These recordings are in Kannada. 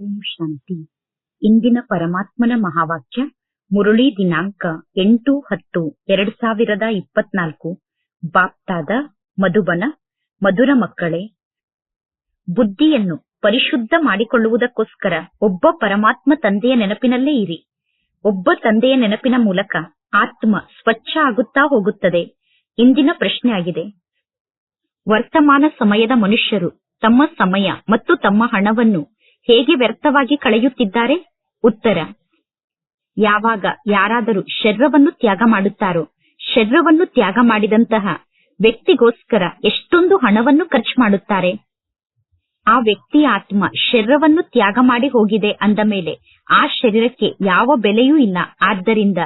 ಓಂ ಶಾಂತಿ. ಇಂದಿನ ಪರಮಾತ್ಮನ ಮಹಾವಾಕ್ಯ, ಮುರುಳಿ ದಿನಾಂಕ ಎಂಟು ಹತ್ತು ಎರಡ್ ಸಾವಿರದ ಇಪ್ಪತ್ನಾಲ್ಕು. ಬಾಪ್ತಾದ ಮಧುಬನ, ಮಧುರ ಮಕ್ಕಳೇ, ಬುದ್ಧಿಯನ್ನು ಪರಿಶುದ್ಧ ಮಾಡಿಕೊಳ್ಳುವುದಕ್ಕೋಸ್ಕರ ಒಬ್ಬ ಪರಮಾತ್ಮ ತಂದೆಯ ನೆನಪಿನಲ್ಲೇ ಇರಿ. ಒಬ್ಬ ತಂದೆಯ ನೆನಪಿನ ಮೂಲಕ ಆತ್ಮ ಸ್ವಚ್ಛ ಆಗುತ್ತಾ ಹೋಗುತ್ತದೆ. ಇಂದಿನ ಪ್ರಶ್ನೆ ಆಗಿದೆ. ವರ್ತಮಾನ ಸಮಯದ ಮನುಷ್ಯರು ತಮ್ಮ ಸಮಯ ಮತ್ತು ತಮ್ಮ ಹಣವನ್ನು ಹೇಗೆ ವ್ಯರ್ಥವಾಗಿ ಕಳೆಯುತ್ತಿದ್ದಾರೆ? ಉತ್ತರ. ಯಾವಾಗ ಯಾರಾದರೂ ಶರೀರವನ್ನು ತ್ಯಾಗ ಮಾಡುತ್ತಾರೋ, ಶರೀರವನ್ನು ತ್ಯಾಗ ಮಾಡಿದಂತಹ ವ್ಯಕ್ತಿಗೋಸ್ಕರ ಎಷ್ಟೊಂದು ಹಣವನ್ನು ಖರ್ಚು ಮಾಡುತ್ತಾರೆ? ಆ ವ್ಯಕ್ತಿ ಆತ್ಮ ಶರೀರವನ್ನು ತ್ಯಾಗ ಮಾಡಿ ಹೋಗಿದೆ ಅಂದ ಮೇಲೆ ಆ ಶರೀರಕ್ಕೆ ಯಾವ ಬೆಲೆಯೂ ಇಲ್ಲ. ಆದ್ದರಿಂದ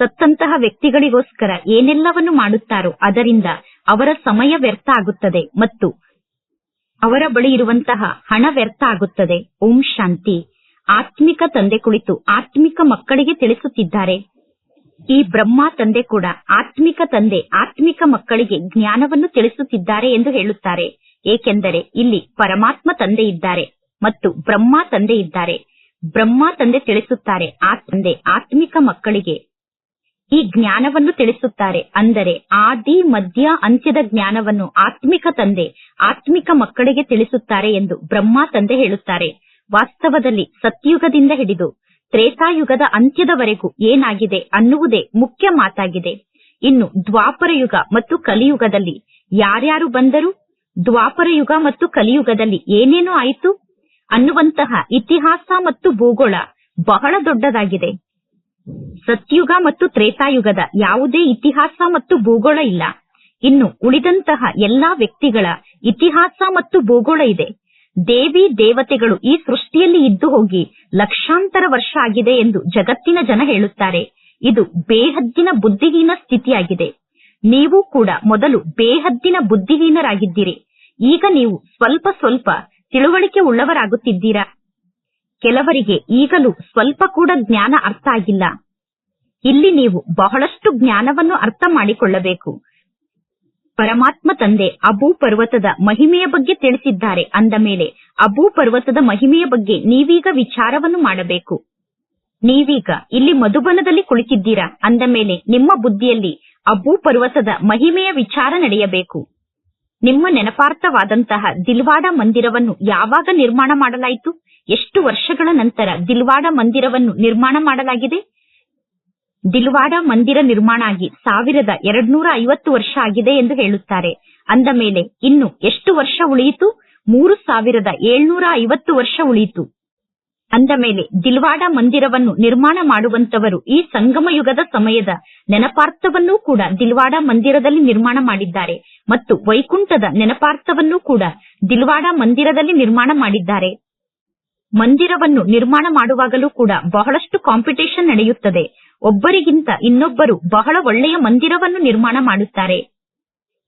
ಸತ್ತಂತಹ ವ್ಯಕ್ತಿಗಳಿಗೋಸ್ಕರ ಏನೆಲ್ಲವನ್ನು ಮಾಡುತ್ತಾರೋ, ಅದರಿಂದ ಅವರ ಸಮಯ ವ್ಯರ್ಥ ಆಗುತ್ತದೆ ಮತ್ತು ಅವರ ಬಳಿ ಇರುವಂತಹ ಹಣ ವ್ಯರ್ಥ ಆಗುತ್ತದೆ. ಓಂ ಶಾಂತಿ. ಆತ್ಮಿಕ ತಂದೆ ಕುಳಿತು ಆತ್ಮಿಕ ಮಕ್ಕಳಿಗೆ ತಿಳಿಸುತ್ತಿದ್ದಾರೆ. ಈ ಬ್ರಹ್ಮ ತಂದೆ ಕೂಡ ಆತ್ಮಿಕ ತಂದೆ, ಆತ್ಮಿಕ ಮಕ್ಕಳಿಗೆ ಜ್ಞಾನವನ್ನು ತಿಳಿಸುತ್ತಿದ್ದಾರೆ ಎಂದು ಹೇಳುತ್ತಾರೆ. ಏಕೆಂದರೆ ಇಲ್ಲಿ ಪರಮಾತ್ಮ ತಂದೆ ಇದ್ದಾರೆ ಮತ್ತು ಬ್ರಹ್ಮ ತಂದೆ ಇದ್ದಾರೆ. ಬ್ರಹ್ಮ ತಂದೆ ತಿಳಿಸುತ್ತಾರೆ, ಆ ತಂದೆ ಆತ್ಮಿಕ ಮಕ್ಕಳಿಗೆ ಈ ಜ್ಞಾನವನ್ನು ತಿಳಿಸುತ್ತಾರೆ. ಅಂದರೆ ಆದಿ, ಮಧ್ಯ, ಅಂತ್ಯದ ಜ್ಞಾನವನ್ನು ಆತ್ಮಿಕ ತಂದೆ, ಆತ್ಮಿಕ ಮಕ್ಕಳಿಗೆ ತಿಳಿಸುತ್ತಾರೆ ಎಂದು ಬ್ರಹ್ಮ ತಂದೆ ಹೇಳುತ್ತಾರೆ. ವಾಸ್ತವದಲ್ಲಿ ಸತ್ಯುಗದಿಂದ ಹಿಡಿದು ತ್ರೇತಾಯುಗದ ಅಂತ್ಯದವರೆಗೂ ಏನಾಗಿದೆ ಅನ್ನುವುದೇ ಮುಖ್ಯ ಮಾತಾಗಿದೆ. ಇನ್ನು ದ್ವಾಪರ ಯುಗ ಮತ್ತು ಕಲಿಯುಗದಲ್ಲಿ ಯಾರ್ಯಾರು ಬಂದರು? ದ್ವಾಪರ ಯುಗ ಮತ್ತು ಕಲಿಯುಗದಲ್ಲಿ ಏನೇನು ಆಯಿತು? ಅನ್ನುವಂತಹ ಇತಿಹಾಸ ಮತ್ತು ಭೂಗೋಳ ಬಹಳ ದೊಡ್ಡದಾಗಿದೆ. ಸತ್ಯುಗ ಮತ್ತು ತ್ರೇತಾಯುಗದ ಯಾವುದೇ ಇತಿಹಾಸ ಮತ್ತು ಭೂಗೋಳ ಇಲ್ಲ. ಇನ್ನು ಉಳಿದಂತಹ ಎಲ್ಲಾ ವ್ಯಕ್ತಿಗಳ ಇತಿಹಾಸ ಮತ್ತು ಭೂಗೋಳ ಇದೆ. ದೇವಿ ದೇವತೆಗಳು ಈ ಸೃಷ್ಟಿಯಲ್ಲಿ ಇದ್ದು ಹೋಗಿ ಲಕ್ಷಾಂತರ ವರ್ಷ ಆಗಿದೆ ಎಂದು ಜಗತ್ತಿನ ಜನ ಹೇಳುತ್ತಾರೆ. ಇದು ಬೇಹದ್ದಿನ ಬುದ್ಧಿಹೀನ ಸ್ಥಿತಿಯಾಗಿದೆ. ನೀವು ಕೂಡ ಮೊದಲು ಬೇಹದ್ದಿನ ಬುದ್ಧಿಹೀನರಾಗಿದ್ದೀರಿ. ಈಗ ನೀವು ಸ್ವಲ್ಪ ಸ್ವಲ್ಪ ತಿಳುವಳಿಕೆ ಉಳ್ಳವರಾಗುತ್ತಿದ್ದೀರಾ? ಕೆಲವರಿಗೆ ಈಗಲೂ ಸ್ವಲ್ಪ ಕೂಡ ಜ್ಞಾನ ಅರ್ಥ ಆಗಿಲ್ಲ. ಇಲ್ಲಿ ನೀವು ಬಹಳಷ್ಟು ಜ್ಞಾನವನ್ನು ಅರ್ಥ ಮಾಡಿಕೊಳ್ಳಬೇಕು. ಪರಮಾತ್ಮ ತಂದೆ ಅಬೂ ಪರ್ವತದ ಮಹಿಮೆಯ ಬಗ್ಗೆ ತಿಳಿಸಿದ್ದಾರೆ ಅಂದ ಮೇಲೆ ಅಬೂ ಪರ್ವತದ ಮಹಿಮೆಯ ಬಗ್ಗೆ ನೀವೀಗ ವಿಚಾರವನ್ನು ಮಾಡಬೇಕು. ನೀವೀಗ ಇಲ್ಲಿ ಮಧುಬನದಲ್ಲಿ ಕುಳಿತಿದ್ದೀರಾ ಅಂದ ಮೇಲೆ ನಿಮ್ಮ ಬುದ್ಧಿಯಲ್ಲಿ ಅಬ್ಬೂ ಪರ್ವತದ ಮಹಿಮೆಯ ವಿಚಾರ ನಡೆಯಬೇಕು. ನಿಮ್ಮ ನೆನಪಾರ್ಥವಾದಂತಹ ದಿಲ್ವಾಡ ಮಂದಿರವನ್ನು ಯಾವಾಗ ನಿರ್ಮಾಣ ಮಾಡಲಾಯಿತು? ಎಷ್ಟು ವರ್ಷಗಳ ನಂತರ ದಿಲ್ವಾಡ ಮಂದಿರವನ್ನು ನಿರ್ಮಾಣ ಮಾಡಲಾಗಿದೆ? ದಿಲ್ವಾಡ ಮಂದಿರ ನಿರ್ಮಾಣ ಆಗಿ ಸಾವಿರದ ಎರಡ್ನೂರ ಐವತ್ತು ವರ್ಷ ಆಗಿದೆ ಎಂದು ಹೇಳುತ್ತಾರೆ. ಅಂದ ಮೇಲೆ ಇನ್ನು ಎಷ್ಟು ವರ್ಷ ಉಳಿಯಿತು? ಮೂರು ಸಾವಿರದ ಏಳ್ನೂರ ಐವತ್ತು ವರ್ಷ ಉಳಿಯಿತು. ಅಂದ ಮೇಲೆ ದಿಲ್ವಾಡ ಮಂದಿರವನ್ನು ನಿರ್ಮಾಣ ಮಾಡುವಂತವರು ಈ ಸಂಗಮ ಯುಗದ ಸಮಯದ ನೆನಪಾರ್ಥವನ್ನೂ ಕೂಡ ದಿಲ್ವಾಡ ಮಂದಿರದಲ್ಲಿ ನಿರ್ಮಾಣ ಮಾಡಿದ್ದಾರೆ ಮತ್ತು ವೈಕುಂಠದ ನೆನಪಾರ್ಥವನ್ನೂ ಕೂಡ ದಿಲ್ವಾಡ ಮಂದಿರದಲ್ಲಿ ನಿರ್ಮಾಣ ಮಾಡಿದ್ದಾರೆ. ಮಂದಿರವನ್ನು ನಿರ್ಮಾಣ ಮಾಡುವಾಗಲೂ ಕೂಡ ಬಹಳಷ್ಟು ಕಾಂಪಿಟೇಷನ್ ನಡೆಯುತ್ತದೆ. ಒಬ್ಬರಿಗಿಂತ ಇನ್ನೊಬ್ಬರು ಬಹಳ ಒಳ್ಳೆಯ ಮಂದಿರವನ್ನು ನಿರ್ಮಾಣ ಮಾಡುತ್ತಾರೆ.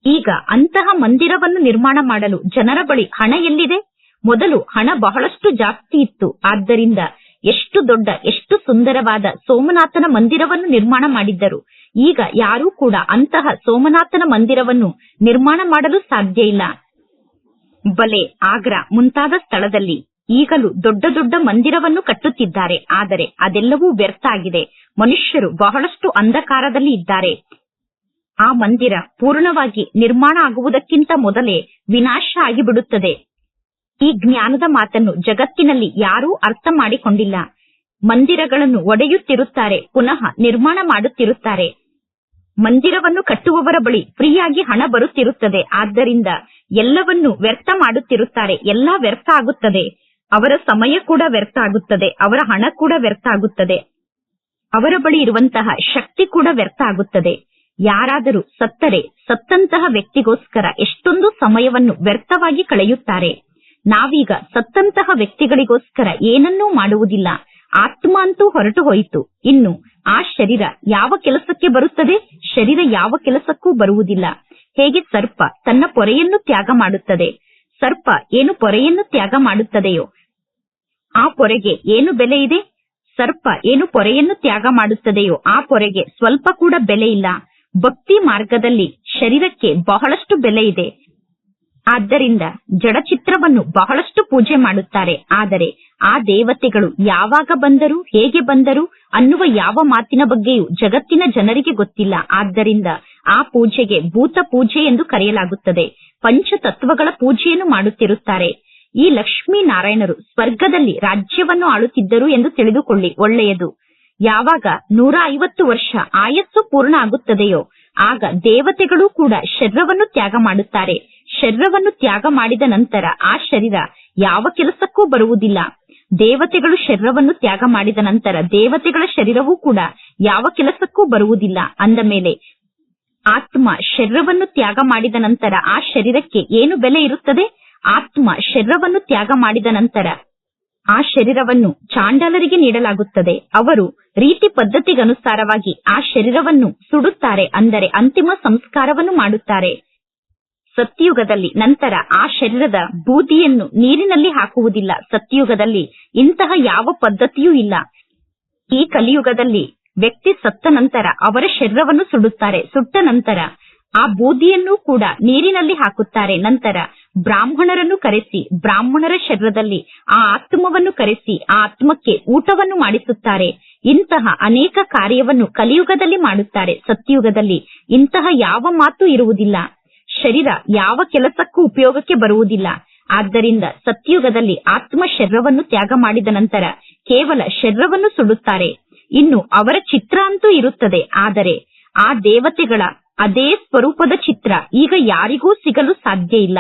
ಈಗ ಅಂತಹ ಮಂದಿರವನ್ನು ನಿರ್ಮಾಣ ಮಾಡಲು ಜನರ ಬಳಿ ಹಣ ಎಲ್ಲಿದೆ? ಮೊದಲು ಹಣ ಬಹಳಷ್ಟು ಜಾಸ್ತಿ ಇತ್ತು. ಆದ್ದರಿಂದ ಎಷ್ಟು ದೊಡ್ಡ, ಎಷ್ಟು ಸುಂದರವಾದ ಸೋಮನಾಥನ ಮಂದಿರವನ್ನು ನಿರ್ಮಾಣ ಮಾಡಿದ್ದರು. ಈಗ ಯಾರೂ ಕೂಡ ಅಂತಹ ಸೋಮನಾಥನ ಮಂದಿರವನ್ನು ನಿರ್ಮಾಣ ಮಾಡಲು ಸಾಧ್ಯ ಇಲ್ಲ. ಬಲೆ, ಆಗ್ರಾ ಮುಂತಾದ ಸ್ಥಳದಲ್ಲಿ ಈಗಲೂ ದೊಡ್ಡ ದೊಡ್ಡ ಮಂದಿರವನ್ನು ಕಟ್ಟುತ್ತಿದ್ದಾರೆ. ಆದರೆ ಅದೆಲ್ಲವೂ ವ್ಯರ್ಥ ಆಗಿದೆ. ಮನುಷ್ಯರು ಬಹಳಷ್ಟು ಅಂಧಕಾರದಲ್ಲಿ ಇದ್ದಾರೆ. ಆ ಮಂದಿರ ಪೂರ್ಣವಾಗಿ ನಿರ್ಮಾಣ ಆಗುವುದಕ್ಕಿಂತ ಮೊದಲೇ ವಿನಾಶ ಆಗಿಬಿಡುತ್ತದೆ. ಈ ಜ್ಞಾನದ ಮಾತನ್ನು ಜಗತ್ತಿನಲ್ಲಿ ಯಾರೂ ಅರ್ಥ ಮಾಡಿಕೊಂಡಿಲ್ಲ. ಮಂದಿರಗಳನ್ನು ಒಡೆಯುತ್ತಿರುತ್ತಾರೆ, ಪುನಃ ನಿರ್ಮಾಣ ಮಾಡುತ್ತಿರುತ್ತಾರೆ. ಮಂದಿರವನ್ನು ಕಟ್ಟುವವರ ಬಳಿ ಫ್ರೀಯಾಗಿ ಹಣ ಬರುತ್ತಿರುತ್ತದೆ, ಆದ್ದರಿಂದ ಎಲ್ಲವನ್ನು ವ್ಯರ್ಥ ಮಾಡುತ್ತಿರುತ್ತಾರೆ, ಎಲ್ಲ ವ್ಯರ್ಥ ಆಗುತ್ತದೆ. ಅವರ ಸಮಯ ಕೂಡ ವ್ಯರ್ಥ ಆಗುತ್ತದೆ, ಅವರ ಹಣ ಕೂಡ ವ್ಯರ್ಥ ಆಗುತ್ತದೆ. ಅವರ ಬಳಿ ಇರುವಂತಹ ಶಕ್ತಿ ಕೂಡ ವ್ಯರ್ಥ ಆಗುತ್ತದೆ. ಯಾರಾದರೂ ಸತ್ತರೆ, ಸತ್ತಂತಹ ವ್ಯಕ್ತಿಗೋಸ್ಕರ ಎಷ್ಟೊಂದು ಸಮಯವನ್ನು ವ್ಯರ್ಥವಾಗಿ ಕಳೆಯುತ್ತಾರೆ. ನಾವೀಗ ಸತ್ತಂತಹ ವ್ಯಕ್ತಿಗಳಿಗೋಸ್ಕರ ಏನನ್ನೂ ಮಾಡುವುದಿಲ್ಲ. ಆತ್ಮ ಅಂತೂ ಹೊರಟು ಹೋಯಿತು. ಇನ್ನು ಆ ಶರೀರ ಯಾವ ಕೆಲಸಕ್ಕೆ ಬರುತ್ತದೆ? ಶರೀರ ಯಾವ ಕೆಲಸಕ್ಕೂ ಬರುವುದಿಲ್ಲ. ಹೇಗೆ ಸರ್ಪ ತನ್ನ ಪೊರೆಯನ್ನು ತ್ಯಾಗ ಮಾಡುತ್ತದೆ? ಸರ್ಪ ಏನು ಪೊರೆಯನ್ನು ತ್ಯಾಗ ಮಾಡುತ್ತದೆಯೋ? ಆ ಪೊರೆಗೆ ಏನು ಬೆಲೆ ಇದೆ? ಸರ್ಪ ಏನು ಪೊರೆಯನ್ನು ತ್ಯಾಗ ಮಾಡುತ್ತದೆಯೋ? ಆ ಪೊರೆಗೆ ಸ್ವಲ್ಪ ಕೂಡ ಬೆಲೆ ಇಲ್ಲ. ಭಕ್ತಿ ಮಾರ್ಗದಲ್ಲಿ ಶರೀರಕ್ಕೆ ಬಹಳಷ್ಟು ಬೆಲೆ ಇದೆ. ಆದ್ದರಿಂದ ಜಡಚಿತ್ರವನ್ನು ಬಹಳಷ್ಟು ಪೂಜೆ ಮಾಡುತ್ತಾರೆ. ಆದರೆ ಆ ದೇವತೆಗಳು ಯಾವಾಗ ಬಂದರು, ಹೇಗೆ ಬಂದರು ಅನ್ನುವ ಯಾವ ಮಾತಿನ ಬಗ್ಗೆಯೂ ಜಗತ್ತಿನ ಜನರಿಗೆ ಗೊತ್ತಿಲ್ಲ. ಆದ್ದರಿಂದ ಆ ಪೂಜೆಗೆ ಭೂತ ಪೂಜೆ ಎಂದು ಕರೆಯಲಾಗುತ್ತದೆ. ಪಂಚತತ್ವಗಳ ಪೂಜೆಯನ್ನು ಮಾಡುತ್ತಿರುತ್ತಾರೆ. ಈ ಲಕ್ಷ್ಮೀ ನಾರಾಯಣರು ಸ್ವರ್ಗದಲ್ಲಿ ರಾಜ್ಯವನ್ನು ಆಳುತ್ತಿದ್ದರು ಎಂದು ತಿಳಿದುಕೊಳ್ಳಿ. ಒಳ್ಳೆಯದು. ಯಾವಾಗ ನೂರ ಐವತ್ತು ವರ್ಷ ಆಯಸ್ಸು ಪೂರ್ಣ ಆಗುತ್ತದೆಯೋ, ಆಗ ದೇವತೆಗಳು ಕೂಡ ಶರೀರವನ್ನು ತ್ಯಾಗ ಮಾಡುತ್ತಾರೆ. ಶರೀರವನ್ನು ತ್ಯಾಗ ಮಾಡಿದ ನಂತರ ಆ ಶರೀರ ಯಾವ ಕೆಲಸಕ್ಕೂ ಬರುವುದಿಲ್ಲ. ದೇವತೆಗಳು ಶರೀರವನ್ನು ತ್ಯಾಗ ಮಾಡಿದ ನಂತರ ದೇವತೆಗಳ ಶರೀರವೂ ಕೂಡ ಯಾವ ಕೆಲಸಕ್ಕೂ ಬರುವುದಿಲ್ಲ. ಅಂದ ಮೇಲೆ, ಆತ್ಮ ಶರೀರವನ್ನು ತ್ಯಾಗ ಮಾಡಿದ ನಂತರ ಆ ಶರೀರಕ್ಕೆ ಏನು ಬೆಲೆ ಇರುತ್ತದೆ? ಆತ್ಮ ಶರೀರವನ್ನು ತ್ಯಾಗ ಮಾಡಿದ ನಂತರ ಆ ಶರೀರವನ್ನು ಚಾಂಡಾಲರಿಗೆ ನೀಡಲಾಗುತ್ತದೆ. ಅವರು ರೀತಿ ಪದ್ಧತಿಗನುಸಾರವಾಗಿ ಆ ಶರೀರವನ್ನು ಸುಡುತ್ತಾರೆ, ಅಂದರೆ ಅಂತಿಮ ಸಂಸ್ಕಾರವನ್ನು ಮಾಡುತ್ತಾರೆ. ಸತ್ಯುಗದಲ್ಲಿ ನಂತರ ಆ ಶರೀರದ ಬೂದಿಯನ್ನು ನೀರಿನಲ್ಲಿ ಹಾಕುವುದಿಲ್ಲ. ಸತ್ಯುಗದಲ್ಲಿ ಇಂತಹ ಯಾವ ಪದ್ಧತಿಯೂ ಇಲ್ಲ. ಈ ಕಲಿಯುಗದಲ್ಲಿ ವ್ಯಕ್ತಿ ಸತ್ತ ನಂತರ ಅವರ ಶರೀರವನ್ನು ಸುಡುತ್ತಾರೆ. ಸುಟ್ಟ ನಂತರ ಆ ಬೂದಿಯನ್ನು ಕೂಡ ನೀರಿನಲ್ಲಿ ಹಾಕುತ್ತಾರೆ. ನಂತರ ಬ್ರಾಹ್ಮಣರನ್ನು ಕರೆಸಿ, ಬ್ರಾಹ್ಮಣರ ಶರೀರದಲ್ಲಿ ಆ ಆತ್ಮವನ್ನು ಕರೆಸಿ, ಆ ಆತ್ಮಕ್ಕೆ ಊಟವನ್ನು ಮಾಡಿಸುತ್ತಾರೆ. ಇಂತಹ ಅನೇಕ ಕಾರ್ಯವನ್ನು ಕಲಿಯುಗದಲ್ಲಿ ಮಾಡುತ್ತಾರೆ. ಸತ್ಯುಗದಲ್ಲಿ ಇಂತಹ ಯಾವ ಮಾತು ಇರುವುದಿಲ್ಲ. ಶರೀರ ಯಾವ ಕೆಲಸಕ್ಕೂ ಉಪಯೋಗಕ್ಕೆ ಬರುವುದಿಲ್ಲ. ಆದ್ದರಿಂದ ಸತ್ಯುಗದಲ್ಲಿ ಆತ್ಮ ಶರೀರವನ್ನು ತ್ಯಾಗ ಮಾಡಿದ ನಂತರ ಕೇವಲ ಶರೀರವನ್ನು ಸುಡುತ್ತಾರೆ. ಇನ್ನು ಅವರ ಚಿತ್ರ ಅಂತೂ ಇರುತ್ತದೆ. ಆದರೆ ಆ ದೇವತೆಗಳ ಅದೇ ಸ್ವರೂಪದ ಚಿತ್ರ ಈಗ ಯಾರಿಗೂ ಸಿಗಲು ಸಾಧ್ಯ ಇಲ್ಲ.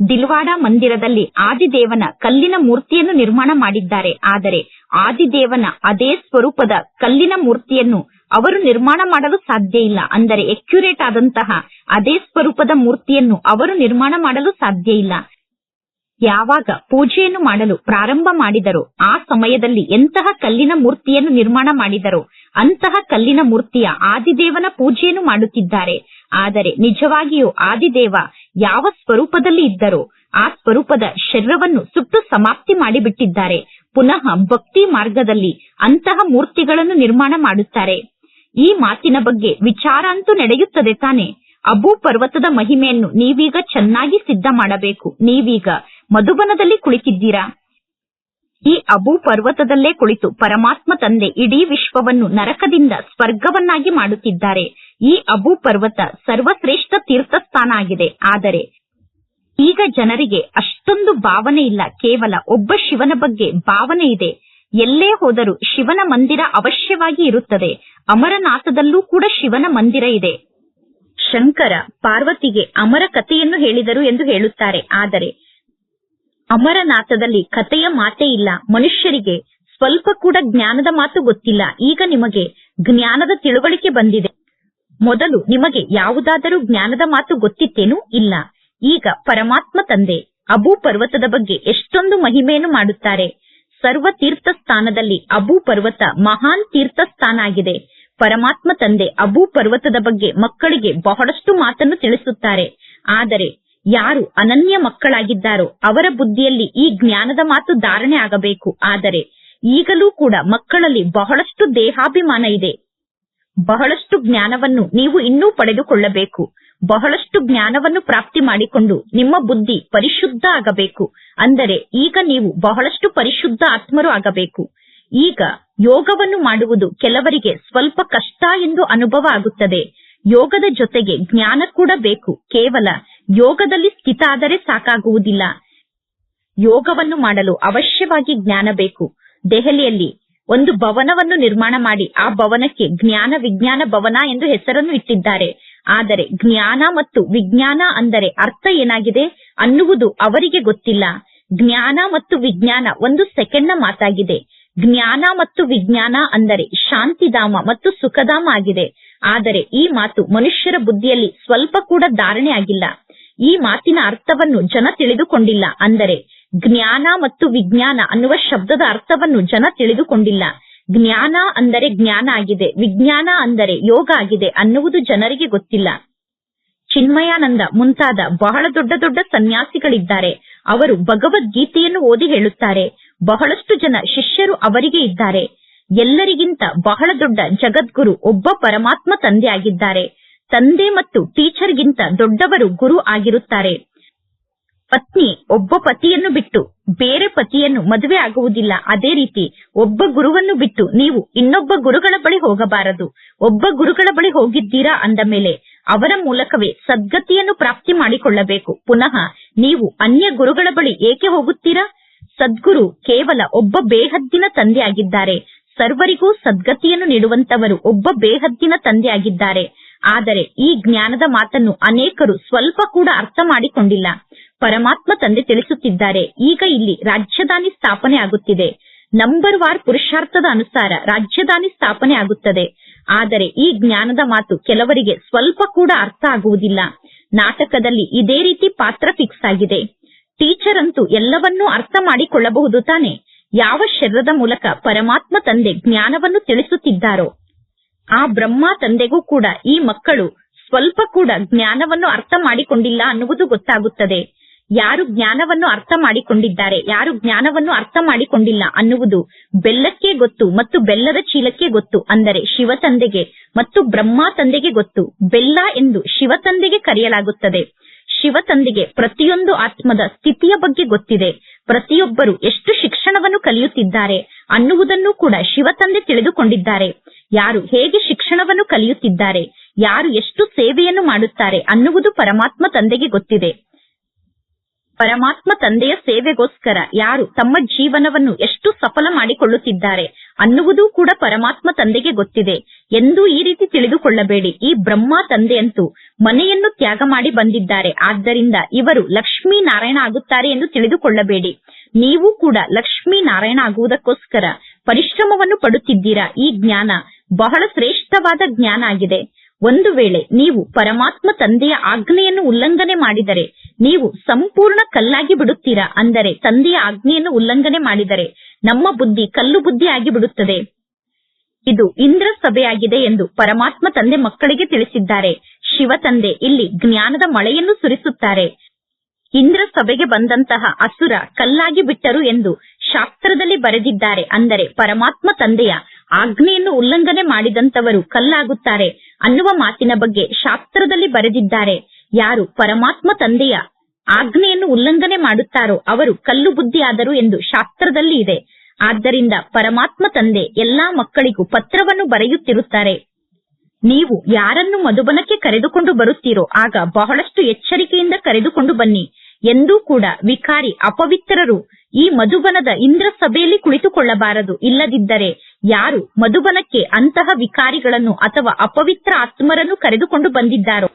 ದಿಲ್ವಾಡ ಮಂದಿರದಲ್ಲಿ ಆದಿದೇವನ ಕಲ್ಲಿನ ಮೂರ್ತಿಯನ್ನು ನಿರ್ಮಾಣ ಮಾಡಿದ್ದಾರೆ. ಆದರೆ ಆದಿದೇವನ ಅದೇ ಸ್ವರೂಪದ ಕಲ್ಲಿನ ಮೂರ್ತಿಯನ್ನು ಅವರು ನಿರ್ಮಾಣ ಮಾಡಲು ಸಾಧ್ಯ ಇಲ್ಲ. ಅಂದರೆ ಎಕ್ಯುರೇಟ್ ಆದಂತಹ ಅದೇ ಸ್ವರೂಪದ ಮೂರ್ತಿಯನ್ನು ಅವರು ನಿರ್ಮಾಣ ಮಾಡಲು ಸಾಧ್ಯ ಇಲ್ಲ. ಯಾವಾಗ ಪೂಜೆಯನ್ನು ಮಾಡಲು ಪ್ರಾರಂಭ ಮಾಡಿದರೋ ಆ ಸಮಯದಲ್ಲಿ ಎಂತಹ ಕಲ್ಲಿನ ಮೂರ್ತಿಯನ್ನು ನಿರ್ಮಾಣ ಮಾಡಿದರೋ ಅಂತಹ ಕಲ್ಲಿನ ಮೂರ್ತಿಯ ಆದಿದೇವನ ಪೂಜೆಯನ್ನು ಮಾಡುತ್ತಿದ್ದಾರೆ. ಆದರೆ ನಿಜವಾಗಿಯೂ ಆದಿದೇವ ಯಾವ ಸ್ವರೂಪದಲ್ಲಿ ಇದ್ದರೋ ಆ ಸ್ವರೂಪದ ಶರೀರವನ್ನು ಸುಟ್ಟು ಸಮಾಪ್ತಿ ಮಾಡಿಬಿಟ್ಟಿದ್ದಾರೆ. ಪುನಃ ಭಕ್ತಿ ಮಾರ್ಗದಲ್ಲಿ ಅಂತಹ ಮೂರ್ತಿಗಳನ್ನು ನಿರ್ಮಾಣ ಮಾಡುತ್ತಾರೆ. ಈ ಮಾತಿನ ಬಗ್ಗೆ ವಿಚಾರ ಅಂತೂ ನಡೆಯುತ್ತದೆ ತಾನೆ. ಅಬೂ ಪರ್ವತದ ಮಹಿಮೆಯನ್ನು ನೀವೀಗ ಚೆನ್ನಾಗಿ ಸಿದ್ಧ ಮಾಡಬೇಕು. ನೀವೀಗ ಮಧುಬನದಲ್ಲಿ ಕುಳಿತಿದ್ದೀರಾ? ಈ ಅಬು ಪರ್ವತದಲ್ಲೇ ಕುಳಿತು ಪರಮಾತ್ಮ ತಂದೆ ಇಡೀ ವಿಶ್ವವನ್ನು ನರಕದಿಂದ ಸ್ವರ್ಗವನ್ನಾಗಿ ಮಾಡುತ್ತಿದ್ದಾರೆ. ಈ ಅಬು ಪರ್ವತ ಸರ್ವಶ್ರೇಷ್ಠ ತೀರ್ಥಸ್ಥಾನ ಆಗಿದೆ. ಆದರೆ ಈಗ ಜನರಿಗೆ ಅಷ್ಟೊಂದು ಭಾವನೆ ಇಲ್ಲ. ಕೇವಲ ಒಬ್ಬ ಶಿವನ ಬಗ್ಗೆ ಭಾವನೆ ಇದೆ. ಎಲ್ಲೇ ಹೋದರೂ ಶಿವನ ಮಂದಿರ ಅವಶ್ಯವಾಗಿ ಇರುತ್ತದೆ. ಅಮರನಾಥದಲ್ಲೂ ಕೂಡ ಶಿವನ ಮಂದಿರ ಇದೆ. ಶಂಕರ ಪಾರ್ವತಿಗೆ ಅಮರ ಕಥೆಯನ್ನು ಹೇಳಿದರು ಎಂದು ಹೇಳುತ್ತಾರೆ. ಆದರೆ ಅಮರನಾಥದಲ್ಲಿ ಕಥೆಯ ಮಾತೇ ಇಲ್ಲ. ಮನುಷ್ಯರಿಗೆ ಸ್ವಲ್ಪ ಕೂಡ ಜ್ಞಾನದ ಮಾತು ಗೊತ್ತಿಲ್ಲ. ಈಗ ನಿಮಗೆ ಜ್ಞಾನದ ತಿಳುವಳಿಕೆ ಬಂದಿದೆ. ಮೊದಲು ನಿಮಗೆ ಯಾವುದಾದರೂ ಜ್ಞಾನದ ಮಾತು ಗೊತ್ತಿತ್ತೇನು ಇಲ್ಲ. ಈಗ ಪರಮಾತ್ಮ ತಂದೆ ಅಬು ಪರ್ವತದ ಬಗ್ಗೆ ಎಷ್ಟೊಂದು ಮಹಿಮೆಯನ್ನು ಮಾಡುತ್ತಾರೆ. ಸರ್ವ ತೀರ್ಥಸ್ಥಾನದಲ್ಲಿ ಅಬು ಪರ್ವತ ಮಹಾನ್ ತೀರ್ಥಸ್ಥಾನ ಆಗಿದೆ ಪರಮಾತ್ಮ ತಂದೆ ಅಬು ಪರ್ವತದ ಬಗ್ಗೆ ಮಕ್ಕಳಿಗೆ ಬಹಳಷ್ಟು ಮಾತನ್ನು ತಿಳಿಸುತ್ತಾರೆ. ಆದರೆ ಯಾರು ಅನನ್ಯ ಮಕ್ಕಳಾಗಿದ್ದಾರೋ ಅವರ ಬುದ್ಧಿಯಲ್ಲಿ ಈ ಜ್ಞಾನದ ಮಾತು ಧಾರಣೆ ಆಗಬೇಕು. ಆದರೆ ಈಗಲೂ ಕೂಡ ಮಕ್ಕಳಲ್ಲಿ ಬಹಳಷ್ಟು ದೇಹಾಭಿಮಾನ ಇದೆ. ಬಹಳಷ್ಟು ಜ್ಞಾನವನ್ನು ನೀವು ಇನ್ನೂ ಪಡೆದುಕೊಳ್ಳಬೇಕು. ಬಹಳಷ್ಟು ಜ್ಞಾನವನ್ನು ಪ್ರಾಪ್ತಿ ಮಾಡಿಕೊಂಡು ನಿಮ್ಮ ಬುದ್ಧಿ ಪರಿಶುದ್ಧ ಆಗಬೇಕು. ಅಂದರೆ ಈಗ ನೀವು ಬಹಳಷ್ಟು ಪರಿಶುದ್ಧ ಆತ್ಮರು ಆಗಬೇಕು. ಈಗ ಯೋಗವನ್ನು ಮಾಡುವುದು ಕೆಲವರಿಗೆ ಸ್ವಲ್ಪ ಕಷ್ಟ ಎಂದು ಅನುಭವ ಆಗುತ್ತದೆ. ಯೋಗದ ಜೊತೆಗೆ ಜ್ಞಾನ ಕೂಡ ಬೇಕು. ಕೇವಲ ಯೋಗದಲ್ಲಿ ಸ್ಥಿತ ಆದರೆ ಸಾಕಾಗುವುದಿಲ್ಲ. ಯೋಗವನ್ನು ಮಾಡಲು ಅವಶ್ಯವಾಗಿ ಜ್ಞಾನ ಬೇಕು. ದೆಹಲಿಯಲ್ಲಿ ಒಂದು ಭವನವನ್ನು ನಿರ್ಮಾಣ ಮಾಡಿ ಆ ಭವನಕ್ಕೆ ಜ್ಞಾನ ವಿಜ್ಞಾನ ಭವನ ಎಂದು ಹೆಸರನ್ನು ಇಟ್ಟಿದ್ದಾರೆ. ಆದರೆ ಜ್ಞಾನ ಮತ್ತು ವಿಜ್ಞಾನ ಅಂದರೆ ಅರ್ಥ ಏನಾಗಿದೆ ಅನ್ನುವುದು ಅವರಿಗೆ ಗೊತ್ತಿಲ್ಲ. ಜ್ಞಾನ ಮತ್ತು ವಿಜ್ಞಾನ ಒಂದು ಸೆಕೆಂಡ್ನ ಮಾತಾಗಿದೆ. ಜ್ಞಾನ ಮತ್ತು ವಿಜ್ಞಾನ ಅಂದರೆ ಶಾಂತಿಧಾಮ ಮತ್ತು ಸುಖಧಾಮ ಆಗಿದೆ. ಆದರೆ ಈ ಮಾತು ಮನುಷ್ಯರ ಬುದ್ಧಿಯಲ್ಲಿ ಸ್ವಲ್ಪ ಕೂಡ ಧಾರಣೆ ಆಗಿಲ್ಲ. ಈ ಮಾತಿನ ಅರ್ಥವನ್ನು ಜನ ತಿಳಿದುಕೊಂಡಿಲ್ಲ. ಅಂದರೆ ಜ್ಞಾನ ಮತ್ತು ವಿಜ್ಞಾನ ಅನ್ನುವ ಶಬ್ದದ ಅರ್ಥವನ್ನು ಜನ ತಿಳಿದುಕೊಂಡಿಲ್ಲ. ಜ್ಞಾನ ಅಂದರೆ ಜ್ಞಾನ ಆಗಿದೆ, ವಿಜ್ಞಾನ ಅಂದರೆ ಯೋಗ ಆಗಿದೆ ಅನ್ನುವುದು ಜನರಿಗೆ ಗೊತ್ತಿಲ್ಲ. ಚಿನ್ಮಯಾನಂದ ಮುಂತಾದ ಬಹಳ ದೊಡ್ಡ ದೊಡ್ಡ ಸನ್ಯಾಸಿಗಳಿದ್ದಾರೆ. ಅವರು ಭಗವದ್ಗೀತೆಯನ್ನು ಓದಿ ಹೇಳುತ್ತಾರೆ. ಬಹಳಷ್ಟು ಜನ ಶಿಷ್ಯರು ಅವರಿಗೆ ಇದ್ದಾರೆ. ಎಲ್ಲರಿಗಿಂತ ಬಹಳ ದೊಡ್ಡ ಜಗದ್ಗುರು ಒಬ್ಬ ಪರಮಾತ್ಮ ತಂದೆ ಆಗಿದ್ದಾರೆ ತಂದೆ ಮತ್ತು ಟೀಚರ್ಗಿಂತ ದೊಡ್ಡವರು ಗುರು ಆಗಿರುತ್ತಾರೆ. ಪತ್ನಿ ಒಬ್ಬ ಪತಿಯನ್ನು ಬಿಟ್ಟು ಬೇರೆ ಪತಿಯನ್ನು ಮದುವೆ ಆಗುವುದಿಲ್ಲ. ಅದೇ ರೀತಿ ಒಬ್ಬ ಗುರುವನ್ನು ಬಿಟ್ಟು ನೀವು ಇನ್ನೊಬ್ಬ ಗುರುಗಳ ಬಳಿ ಹೋಗಬಾರದು. ಒಬ್ಬ ಗುರುಗಳ ಬಳಿ ಹೋಗಿದ್ದೀರಾ ಅಂದ ಮೇಲೆ ಅವರ ಮೂಲಕವೇ ಸದ್ಗತಿಯನ್ನು ಪ್ರಾಪ್ತಿ ಮಾಡಿಕೊಳ್ಳಬೇಕು. ಪುನಃ ನೀವು ಅನ್ಯ ಗುರುಗಳ ಬಳಿ ಏಕೆ ಹೋಗುತ್ತೀರಾ? ಸದ್ಗುರು ಕೇವಲ ಒಬ್ಬ ಬೇಹದ್ದಿನ ತಂದೆಯಾಗಿದ್ದಾರೆ. ಸರ್ವರಿಗೂ ಸದ್ಗತಿಯನ್ನು ನೀಡುವಂತವರು ಒಬ್ಬ ಬೇಹದ್ದಿನ ತಂದೆಯಾಗಿದ್ದಾರೆ. ಆದರೆ ಈ ಜ್ಞಾನದ ಮಾತನ್ನು ಅನೇಕರು ಸ್ವಲ್ಪ ಕೂಡ ಅರ್ಥ ಮಾಡಿಕೊಂಡಿಲ್ಲ. ಪರಮಾತ್ಮ ತಂದೆ ತಿಳಿಸುತ್ತಿದ್ದಾರೆ. ಈಗ ಇಲ್ಲಿ ರಾಜ್ಯಧಾನಿ ಸ್ಥಾಪನೆ ಆಗುತ್ತಿದೆ. ನಂಬರ್ ವಾರ್ ಪುರುಷಾರ್ಥದ ಅನುಸಾರ ರಾಜ್ಯಧಾನಿ ಸ್ಥಾಪನೆ ಆಗುತ್ತದೆ. ಆದರೆ ಈ ಜ್ಞಾನದ ಮಾತು ಕೆಲವರಿಗೆ ಸ್ವಲ್ಪ ಕೂಡ ಅರ್ಥ ಆಗುವುದಿಲ್ಲ. ನಾಟಕದಲ್ಲಿ ಇದೇ ರೀತಿ ಪಾತ್ರ ಫಿಕ್ಸ್ ಆಗಿದೆ. ಟೀಚರ್ ಅಂತೂ ಎಲ್ಲವನ್ನೂ ಅರ್ಥ ಮಾಡಿಕೊಳ್ಳಬಹುದು ತಾನೆ? ಯಾವ ಶರೀರದ ಮೂಲಕ ಪರಮಾತ್ಮ ತಂದೆ ಜ್ಞಾನವನ್ನು ತಿಳಿಸುತ್ತಿದ್ದಾರೋ? ಆ ಬ್ರಹ್ಮ ತಂದೆಗೂ ಕೂಡ ಈ ಮಕ್ಕಳು ಸ್ವಲ್ಪ ಕೂಡ ಜ್ಞಾನವನ್ನು ಅರ್ಥ ಮಾಡಿಕೊಂಡಿಲ್ಲ ಅನ್ನುವುದು ಗೊತ್ತಾಗುತ್ತದೆ. ಯಾರು ಜ್ಞಾನವನ್ನು ಅರ್ಥ ಮಾಡಿಕೊಂಡಿದ್ದಾರೆ, ಯಾರು ಜ್ಞಾನವನ್ನು ಅರ್ಥ ಮಾಡಿಕೊಂಡಿಲ್ಲ ಅನ್ನುವುದು ಬೆಲ್ಲಕ್ಕೆ ಗೊತ್ತು ಮತ್ತು ಬೆಲ್ಲದ ಚೀಲಕ್ಕೆ ಗೊತ್ತು. ಅಂದರೆ ಶಿವ ತಂದೆಗೆ ಮತ್ತು ಬ್ರಹ್ಮ ತಂದೆಗೆ ಗೊತ್ತು. ಬೆಲ್ಲ ಎಂದು ಶಿವ ತಂದೆಗೆ ಕರೆಯಲಾಗುತ್ತದೆ. ಶಿವ ತಂದೆಗೆ ಪ್ರತಿಯೊಂದು ಆತ್ಮದ ಸ್ಥಿತಿಯ ಬಗ್ಗೆ ಗೊತ್ತಿದೆ. ಪ್ರತಿಯೊಬ್ಬರು ಎಷ್ಟು ಶಿಕ್ಷಣವನ್ನು ಕಲಿಯುತ್ತಿದ್ದಾರೆ ಅನ್ನುವುದನ್ನು ಕೂಡ ಶಿವ ತಂದೆ ತಿಳಿದುಕೊಂಡಿದ್ದಾರೆ. ಯಾರು ಹೇಗೆ ಶಿಕ್ಷಣವನ್ನು ಕಲಿಯುತ್ತಿದ್ದಾರೆ, ಯಾರು ಎಷ್ಟು ಸೇವೆಯನ್ನು ಮಾಡುತ್ತಾರೆ ಅನ್ನುವುದು ಪರಮಾತ್ಮ ತಂದೆಗೆ ಗೊತ್ತಿದೆ. ಪರಮಾತ್ಮ ತಂದೆಯ ಸೇವೆಗೋಸ್ಕರ ಯಾರು ತಮ್ಮ ಜೀವನವನ್ನು ಎಷ್ಟು ಸಫಲ ಮಾಡಿಕೊಳ್ಳುತ್ತಿದ್ದಾರೆ ಅನ್ನುವುದೂ ಕೂಡ ಪರಮಾತ್ಮ ತಂದೆಗೆ ಗೊತ್ತಿದೆ ಎಂದು ಈ ರೀತಿ ತಿಳಿದುಕೊಳ್ಳಬೇಡಿ. ಈ ಬ್ರಹ್ಮ ತಂದೆಯಂತೂ ಮನೆಯನ್ನು ತ್ಯಾಗ ಮಾಡಿ ಬಂದಿದ್ದಾರೆ. ಆದ್ದರಿಂದ ಇವರು ಲಕ್ಷ್ಮೀ ನಾರಾಯಣ ಆಗುತ್ತಾರೆ ಎಂದು ತಿಳಿದುಕೊಳ್ಳಬೇಡಿ. ನೀವು ಕೂಡ ಲಕ್ಷ್ಮೀ ನಾರಾಯಣ ಆಗುವುದಕ್ಕೋಸ್ಕರ ಪರಿಶ್ರಮವನ್ನು ಪಡುತ್ತಿದ್ದೀರಾ? ಈ ಜ್ಞಾನ ಬಹಳ ಶ್ರೇಷ್ಠವಾದ ಜ್ಞಾನ ಆಗಿದೆ. ಒಂದು ವೇಳೆ ನೀವು ಪರಮಾತ್ಮ ತಂದೆಯ ಆಜ್ಞೆಯನ್ನು ಉಲ್ಲಂಘನೆ ಮಾಡಿದರೆ, ನೀವು ಸಂಪೂರ್ಣ ಕಲ್ಲಾಗಿ ಬಿಡುತ್ತೀರಾ? ಅಂದರೆ ತಂದೆಯ ಆಜ್ಞೆಯನ್ನು ಉಲ್ಲಂಘನೆ ಮಾಡಿದರೆ ನಮ್ಮ ಬುದ್ಧಿ ಕಲ್ಲು ಬುದ್ಧಿ ಆಗಿಬಿಡುತ್ತದೆ ಇದು ಇಂದ್ರ ಸಭೆಯಾಗಿದೆ ಎಂದು ಪರಮಾತ್ಮ ತಂದೆ ಮಕ್ಕಳಿಗೆ ತಿಳಿಸಿದ್ದಾರೆ. ಶಿವ ತಂದೆ ಇಲ್ಲಿ ಜ್ಞಾನದ ಮಳೆಯನ್ನು ಸುರಿಸುತ್ತಾರೆ. ಇಂದ್ರ ಸಭೆಗೆ ಬಂದಂತಹ ಅಸುರ ಕಲ್ಲಾಗಿ ಬಿಟ್ಟರು ಎಂದು ಶಾಸ್ತ್ರದಲ್ಲಿ ಬರೆದಿದ್ದಾರೆ. ಅಂದರೆ ಪರಮಾತ್ಮ ತಂದೆಯ ಆಜ್ಞೆಯನ್ನು ಉಲ್ಲಂಘನೆ ಮಾಡಿದಂತವರು ಕಲ್ಲಾಗುತ್ತಾರೆ. ಅನ್ನುವ ಮಾತಿನ ಬಗ್ಗೆ ಶಾಸ್ತ್ರದಲ್ಲಿ ಬರೆದಿದ್ದಾರೆ. ಯಾರು ಪರಮಾತ್ಮ ತಂದೆಯ ಆಜ್ಞೆಯನ್ನು ಉಲ್ಲಂಘನೆ ಮಾಡುತ್ತಾರೋ ಅವರು ಕಲ್ಲು ಬುದ್ಧಿಯಾದರು ಎಂದು ಶಾಸ್ತ್ರದಲ್ಲಿ ಇದೆ. ಆದ್ದರಿಂದ ಪರಮಾತ್ಮ ತಂದೆ ಎಲ್ಲಾ ಮಕ್ಕಳಿಗೂ ಪತ್ರವನ್ನು ಬರೆಯುತ್ತಿರುತ್ತಾರೆ. ನೀವು ಯಾರನ್ನು ಮಧುಬನಕ್ಕೆ ಕರೆದುಕೊಂಡು ಬರುತ್ತೀರೋ ಆಗ ಬಹಳಷ್ಟು ಎಚ್ಚರಿಕೆಯಿಂದ ಕರೆದುಕೊಂಡು ಬನ್ನಿ. ಎಂದೂ ಕೂಡ ವಿಕಾರಿ ಅಪವಿತ್ರರು ಈ ಮಧುಬನದ ಇಂದ್ರ ಸಭೆಯಲ್ಲಿ ಕುಳಿತುಕೊಳ್ಳಬಾರದು. ಇಲ್ಲದಿದ್ದರೆ ಯಾರು ಮಧುಬನಕ್ಕೆ ಅಂತಹ ವಿಕಾರಿಗಳನ್ನು ಅಥವಾ ಅಪವಿತ್ರ ಆತ್ಮರನ್ನು ಕರೆದುಕೊಂಡು ಬಂದಿದ್ದಾರೋ?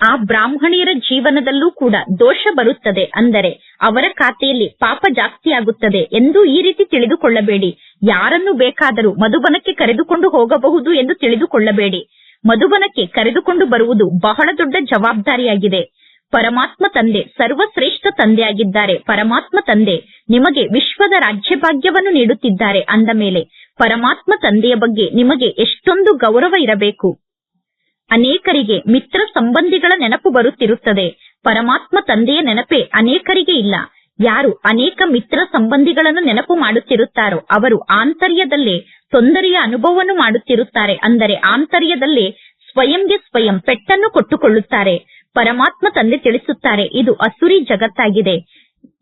ಆ ಬ್ರಾಹ್ಮಣಿಯರ ಜೀವನದಲ್ಲೂ ಕೂಡ ದೋಷ ಬರುತ್ತದೆ. ಅಂದರೆ ಅವರ ಖಾತೆಯಲ್ಲಿ ಪಾಪ ಜಾಸ್ತಿಯಾಗುತ್ತದೆ ಎಂದು ಈ ರೀತಿ ತಿಳಿದುಕೊಳ್ಳಬೇಡಿ. ಯಾರನ್ನು ಬೇಕಾದರೂ ಮಧುಬನಕ್ಕೆ ಕರೆದುಕೊಂಡು ಹೋಗಬಹುದು ಎಂದು ತಿಳಿದುಕೊಳ್ಳಬೇಡಿ. ಮಧುಬನಕ್ಕೆ ಕರೆದುಕೊಂಡು ಬರುವುದು ಬಹಳ ದೊಡ್ಡ ಜವಾಬ್ದಾರಿಯಾಗಿದೆ. ಪರಮಾತ್ಮ ತಂದೆ, ಸರ್ವಶ್ರೇಷ್ಠ ತಂದೆಯಾಗಿದ್ದಾರೆ. ಪರಮಾತ್ಮ ತಂದೆ ನಿಮಗೆ ವಿಶ್ವದ ರಾಜ್ಯಭಾಗ್ಯವನ್ನು ನೀಡುತ್ತಿದ್ದಾರೆ ಅಂದ ಮೇಲೆ ಪರಮಾತ್ಮ ತಂದೆಯ ಬಗ್ಗೆ ನಿಮಗೆ ಎಷ್ಟೊಂದು ಗೌರವ ಇರಬೇಕು? ಅನೇಕರಿಗೆ ಮಿತ್ರ ಸಂಬಂಧಿಗಳ ನೆನಪು ಬರುತ್ತಿರುತ್ತದೆ. ಪರಮಾತ್ಮ ತಂದೆಯ ನೆನಪೇ ಅನೇಕರಿಗೆ ಇಲ್ಲ. ಯಾರು ಅನೇಕ ಮಿತ್ರ ಸಂಬಂಧಿಗಳನ್ನು ನೆನಪು ಮಾಡುತ್ತಿರುತ್ತಾರೋ ಅವರು ಆಂತರ್ಯದಲ್ಲೇ ತೊಂದರೆಯ ಅನುಭವವನ್ನು ಮಾಡುತ್ತಿರುತ್ತಾರೆ. ಅಂದರೆ ಆಂತರ್ಯದಲ್ಲೇ ಸ್ವಯಂಗೆ ಸ್ವಯಂ ಪೆಟ್ಟನ್ನು ಕೊಟ್ಟುಕೊಳ್ಳುತ್ತಾರೆ. ಪರಮಾತ್ಮ ತಂದೆ ತಿಳಿಸುತ್ತಾರೆ, ಇದು ಅಸುರಿ ಜಗತ್ತಾಗಿದೆ.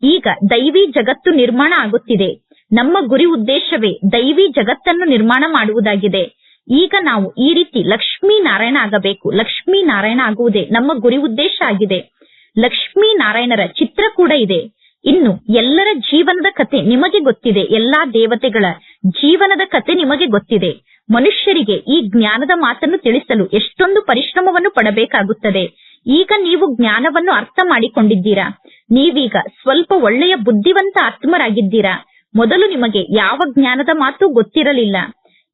ಈಗ ದೈವಿ ಜಗತ್ತು ನಿರ್ಮಾಣ ಆಗುತ್ತಿದೆ. ನಮ್ಮ ಗುರಿ ಉದ್ದೇಶವೇ ದೈವಿ ಜಗತ್ತನ್ನು ನಿರ್ಮಾಣ ಮಾಡುವುದಾಗಿದೆ. ಈಗ ನಾವು ಈ ರೀತಿ ಲಕ್ಷ್ಮೀ ನಾರಾಯಣ ಆಗಬೇಕು. ಲಕ್ಷ್ಮೀ ನಾರಾಯಣ ಆಗುವುದೇ ನಮ್ಮ ಗುರಿ ಉದ್ದೇಶ ಆಗಿದೆ. ಲಕ್ಷ್ಮೀ ನಾರಾಯಣರ ಚಿತ್ರ ಕೂಡ ಇದೆ. ಇನ್ನು ಎಲ್ಲರ ಜೀವನದ ಕತೆ ನಿಮಗೆ ಗೊತ್ತಿದೆ. ಎಲ್ಲಾ ದೇವತೆಗಳ ಜೀವನದ ಕತೆ ನಿಮಗೆ ಗೊತ್ತಿದೆ. ಮನುಷ್ಯರಿಗೆ ಈ ಜ್ಞಾನದ ಮಾತನ್ನು ತಿಳಿಸಲು ಎಷ್ಟೊಂದು ಪರಿಶ್ರಮವನ್ನು ಪಡಬೇಕಾಗುತ್ತದೆ. ಈಗ ನೀವು ಜ್ಞಾನವನ್ನು ಅರ್ಥ ಮಾಡಿಕೊಂಡಿದ್ದೀರಾ? ನೀವೀಗ ಸ್ವಲ್ಪ ಒಳ್ಳೆಯ ಬುದ್ಧಿವಂತ ಆತ್ಮರಾಗಿದ್ದೀರಾ? ಮೊದಲು ನಿಮಗೆ ಯಾವ ಜ್ಞಾನದ ಮಾತು ಗೊತ್ತಿರಲಿಲ್ಲ.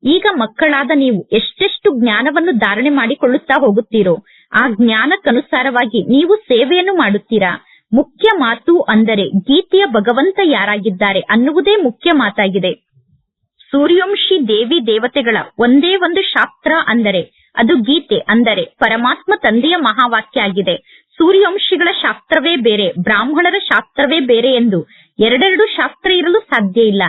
ಈಗ ಮಕ್ಕಳಾದ ನೀವು ಎಷ್ಟೆಷ್ಟು ಜ್ಞಾನವನ್ನು ಧಾರಣೆ ಮಾಡಿಕೊಳ್ಳುತ್ತಾ ಹೋಗುತ್ತೀರೋ, ಆ ಜ್ಞಾನಕ್ಕನುಸಾರವಾಗಿ ನೀವು ಸೇವೆಯನ್ನು ಮಾಡುತ್ತೀರಾ? ಮುಖ್ಯ ಮಾತು ಅಂದರೆ ಗೀತೆಯ ಭಗವಂತ ಯಾರಾಗಿದ್ದಾರೆ ಅನ್ನುವುದೇ ಮುಖ್ಯ ಮಾತಾಗಿದೆ. ಸೂರ್ಯವಂಶಿ ದೇವಿ ದೇವತೆಗಳ ಒಂದೇ ಒಂದು ಶಾಸ್ತ್ರ ಅಂದರೆ ಅದು ಗೀತೆ ಅಂದರೆ ಪರಮಾತ್ಮ ತಂದೆಯ ಮಹಾವಾಕ್ಯ ಆಗಿದೆ ಸೂರ್ಯವಂಶಿಗಳ ಶಾಸ್ತ್ರವೇ ಬೇರೆ, ಬ್ರಾಹ್ಮಣರ ಶಾಸ್ತ್ರವೇ ಬೇರೆ ಎಂದು ಎರಡೆರಡು ಶಾಸ್ತ್ರ ಇರಲು ಸಾಧ್ಯ ಇಲ್ಲ.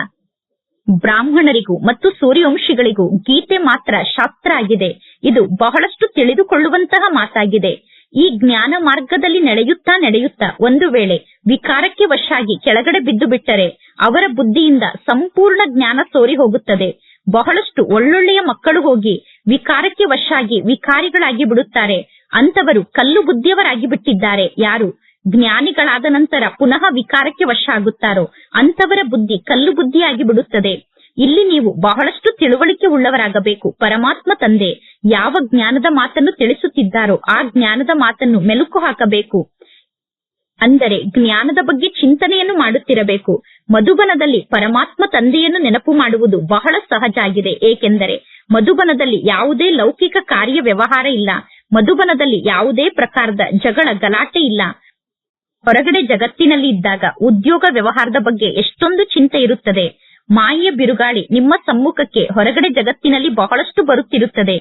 ಬ್ರಾಹ್ಮಣರಿಗೂ ಮತ್ತು ಸೂರ್ಯವಂಶಿಗಳಿಗೂ ಗೀತೆ ಮಾತ್ರ ಶಾಸ್ತ್ರ ಆಗಿದೆ. ಇದು ಬಹಳಷ್ಟು ತಿಳಿದುಕೊಳ್ಳುವಂತಹ ಮಾತಾಗಿದೆ. ಈ ಜ್ಞಾನ ಮಾರ್ಗದಲ್ಲಿ ನಡೆಯುತ್ತಾ ನಡೆಯುತ್ತಾ ಒಂದು ವೇಳೆ ವಿಕಾರಕ್ಕೆ ವಶಾಗಿ ಕೆಳಗಡೆ ಬಿದ್ದು ಬಿಟ್ಟರೆ ಅವರ ಬುದ್ಧಿಯಿಂದ ಸಂಪೂರ್ಣ ಜ್ಞಾನ ಸೋರಿ ಹೋಗುತ್ತದೆ. ಬಹಳಷ್ಟು ಒಳ್ಳೊಳ್ಳೆಯ ಮಕ್ಕಳು ಹೋಗಿ ವಿಕಾರಕ್ಕೆ ವಶಾಗಿ, ವಿಕಾರಿಗಳಾಗಿ ಬಿಡುತ್ತಾರೆ. ಅಂತವರು ಕಲ್ಲು ಬುದ್ಧಿಯವರಾಗಿ ಬಿಟ್ಟಿದ್ದಾರೆ. ಯಾರು? ಜ್ಞಾನಿಗಳಾದ ನಂತರ ಪುನಃ ವಿಕಾರಕ್ಕೆ ವಶ ಆಗುತ್ತಾರೋ ಅಂತವರ ಬುದ್ಧಿ ಕಲ್ಲು ಬುದ್ಧಿಯಾಗಿ ಬಿಡುತ್ತದೆ. ಇಲ್ಲಿ ನೀವು ಬಹಳಷ್ಟು ತಿಳುವಳಿಕೆ ಉಳ್ಳವರಾಗಬೇಕು. ಪರಮಾತ್ಮ ತಂದೆ, ಯಾವ ಜ್ಞಾನದ ಮಾತನ್ನು ತಿಳಿಸುತ್ತಿದ್ದಾರೋ ಆ ಜ್ಞಾನದ ಮಾತನ್ನು ಮೆಲುಕು ಹಾಕಬೇಕು. ಅಂದರೆ ಜ್ಞಾನದ ಬಗ್ಗೆ ಚಿಂತನೆಯನ್ನು ಮಾಡುತ್ತಿರಬೇಕು. ಮಧುಬನದಲ್ಲಿ ಪರಮಾತ್ಮ ತಂದೆಯನ್ನು ನೆನಪು ಮಾಡುವುದು ಬಹಳ ಸಹಜ ಆಗಿದೆ. ಏಕೆಂದರೆ ಮಧುಬನದಲ್ಲಿ ಯಾವುದೇ ಲೌಕಿಕ ಕಾರ್ಯ ವ್ಯವಹಾರ ಇಲ್ಲ. ಮಧುಬನದಲ್ಲಿ ಯಾವುದೇ ಪ್ರಕಾರದ ಜಗಳ ಗಲಾಟೆ ಇಲ್ಲ. ಹೊರಗಡೆ ಜಗತ್ತಿನಲ್ಲಿ ಇದ್ದಾಗ ಉದ್ಯೋಗ ವ್ಯವಹಾರದ ಬಗ್ಗೆ ಎಷ್ಟೊಂದು ಚಿಂತೆ ಇರುತ್ತದೆ. ಮಾಯೆಯ ಬಿರುಗಾಳಿ ನಿಮ್ಮ ಸಮ್ಮುಖಕ್ಕೆ ಹೊರಗಡೆ ಜಗತ್ತಿನಲ್ಲಿ ಬಹಳಷ್ಟು ಬರುತ್ತಿರುತ್ತದೆ.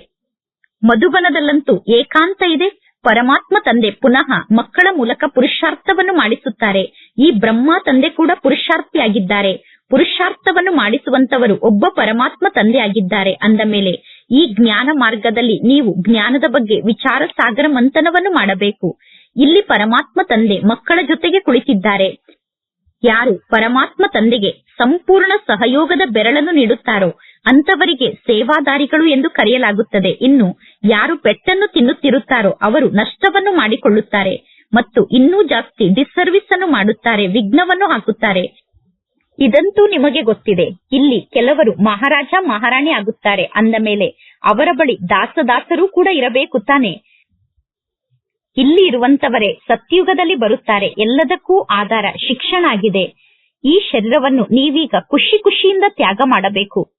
ಮಧುಬನದಲ್ಲಂತೂ ಏಕಾಂತ ಇದೆ. ಪರಮಾತ್ಮ ತಂದೆ ಪುನಃ ಮಕ್ಕಳ ಮೂಲಕ ಪುರುಷಾರ್ಥವನ್ನು ಮಾಡಿಸುತ್ತಾರೆ. ಈ ಬ್ರಹ್ಮ ತಂದೆ ಕೂಡ ಪುರುಷಾರ್ಥಿಯಾಗಿದ್ದಾರೆ. ಪುರುಷಾರ್ಥವನ್ನು ಮಾಡಿಸುವಂತವರು ಒಬ್ಬ ಪರಮಾತ್ಮ ತಂದೆ ಆಗಿದ್ದಾರೆ ಅಂದ ಮೇಲೆ ಈ ಜ್ಞಾನ ಮಾರ್ಗದಲ್ಲಿ ನೀವು ಜ್ಞಾನದ ಬಗ್ಗೆ ವಿಚಾರ ಸಾಗರ ಮಂಥನವನ್ನು ಮಾಡಬೇಕು. ಇಲ್ಲಿ ಪರಮಾತ್ಮ ತಂದೆ ಮಕ್ಕಳ ಜೊತೆಗೆ ಕುಳಿತಿದ್ದಾರೆ. ಯಾರು ಪರಮಾತ್ಮ ತಂದೆಗೆ ಸಂಪೂರ್ಣ ಸಹಯೋಗದ ಬೆರಳನ್ನು ನೀಡುತ್ತಾರೋ ಅಂತವರಿಗೆ ಸೇವಾದಾರಿಗಳು ಎಂದು ಕರೆಯಲಾಗುತ್ತದೆ. ಇನ್ನು ಯಾರು ಪೆಟ್ಟನ್ನು ತಿನ್ನುತ್ತಿರುತ್ತಾರೋ ಅವರು ನಷ್ಟವನ್ನು ಮಾಡಿಕೊಳ್ಳುತ್ತಾರೆ ಮತ್ತು ಇನ್ನೂ ಜಾಸ್ತಿ ಡಿಸ್ಸರ್ವಿಸ್ ಅನ್ನು ಮಾಡುತ್ತಾರೆ, ವಿಘ್ನವನ್ನು ಹಾಕುತ್ತಾರೆ. ಇದಂತೂ ನಿಮಗೆ ಗೊತ್ತಿದೆ, ಇಲ್ಲಿ ಕೆಲವರು ಮಹಾರಾಜ ಮಹಾರಾಣಿ ಆಗುತ್ತಾರೆ. ಅಂದ ಮೇಲೆ ಅವರ ಬಳಿ ದಾಸದಾಸರೂ ಕೂಡ ಇರಬೇಕು ತಾನೆ. ಇಲ್ಲಿ ಇರುವಂತವರೇ ಸತ್ಯುಗದಲ್ಲಿ ಬರುತ್ತಾರೆ. ಎಲ್ಲದಕ್ಕೂ ಆಧಾರ ಶಿಕ್ಷಣ ಆಗಿದೆ. ಈ ಶರೀರವನ್ನು ನೀವೀಗ ಖುಷಿ ಖುಷಿಯಿಂದ ತ್ಯಾಗ ಮಾಡಬೇಕು.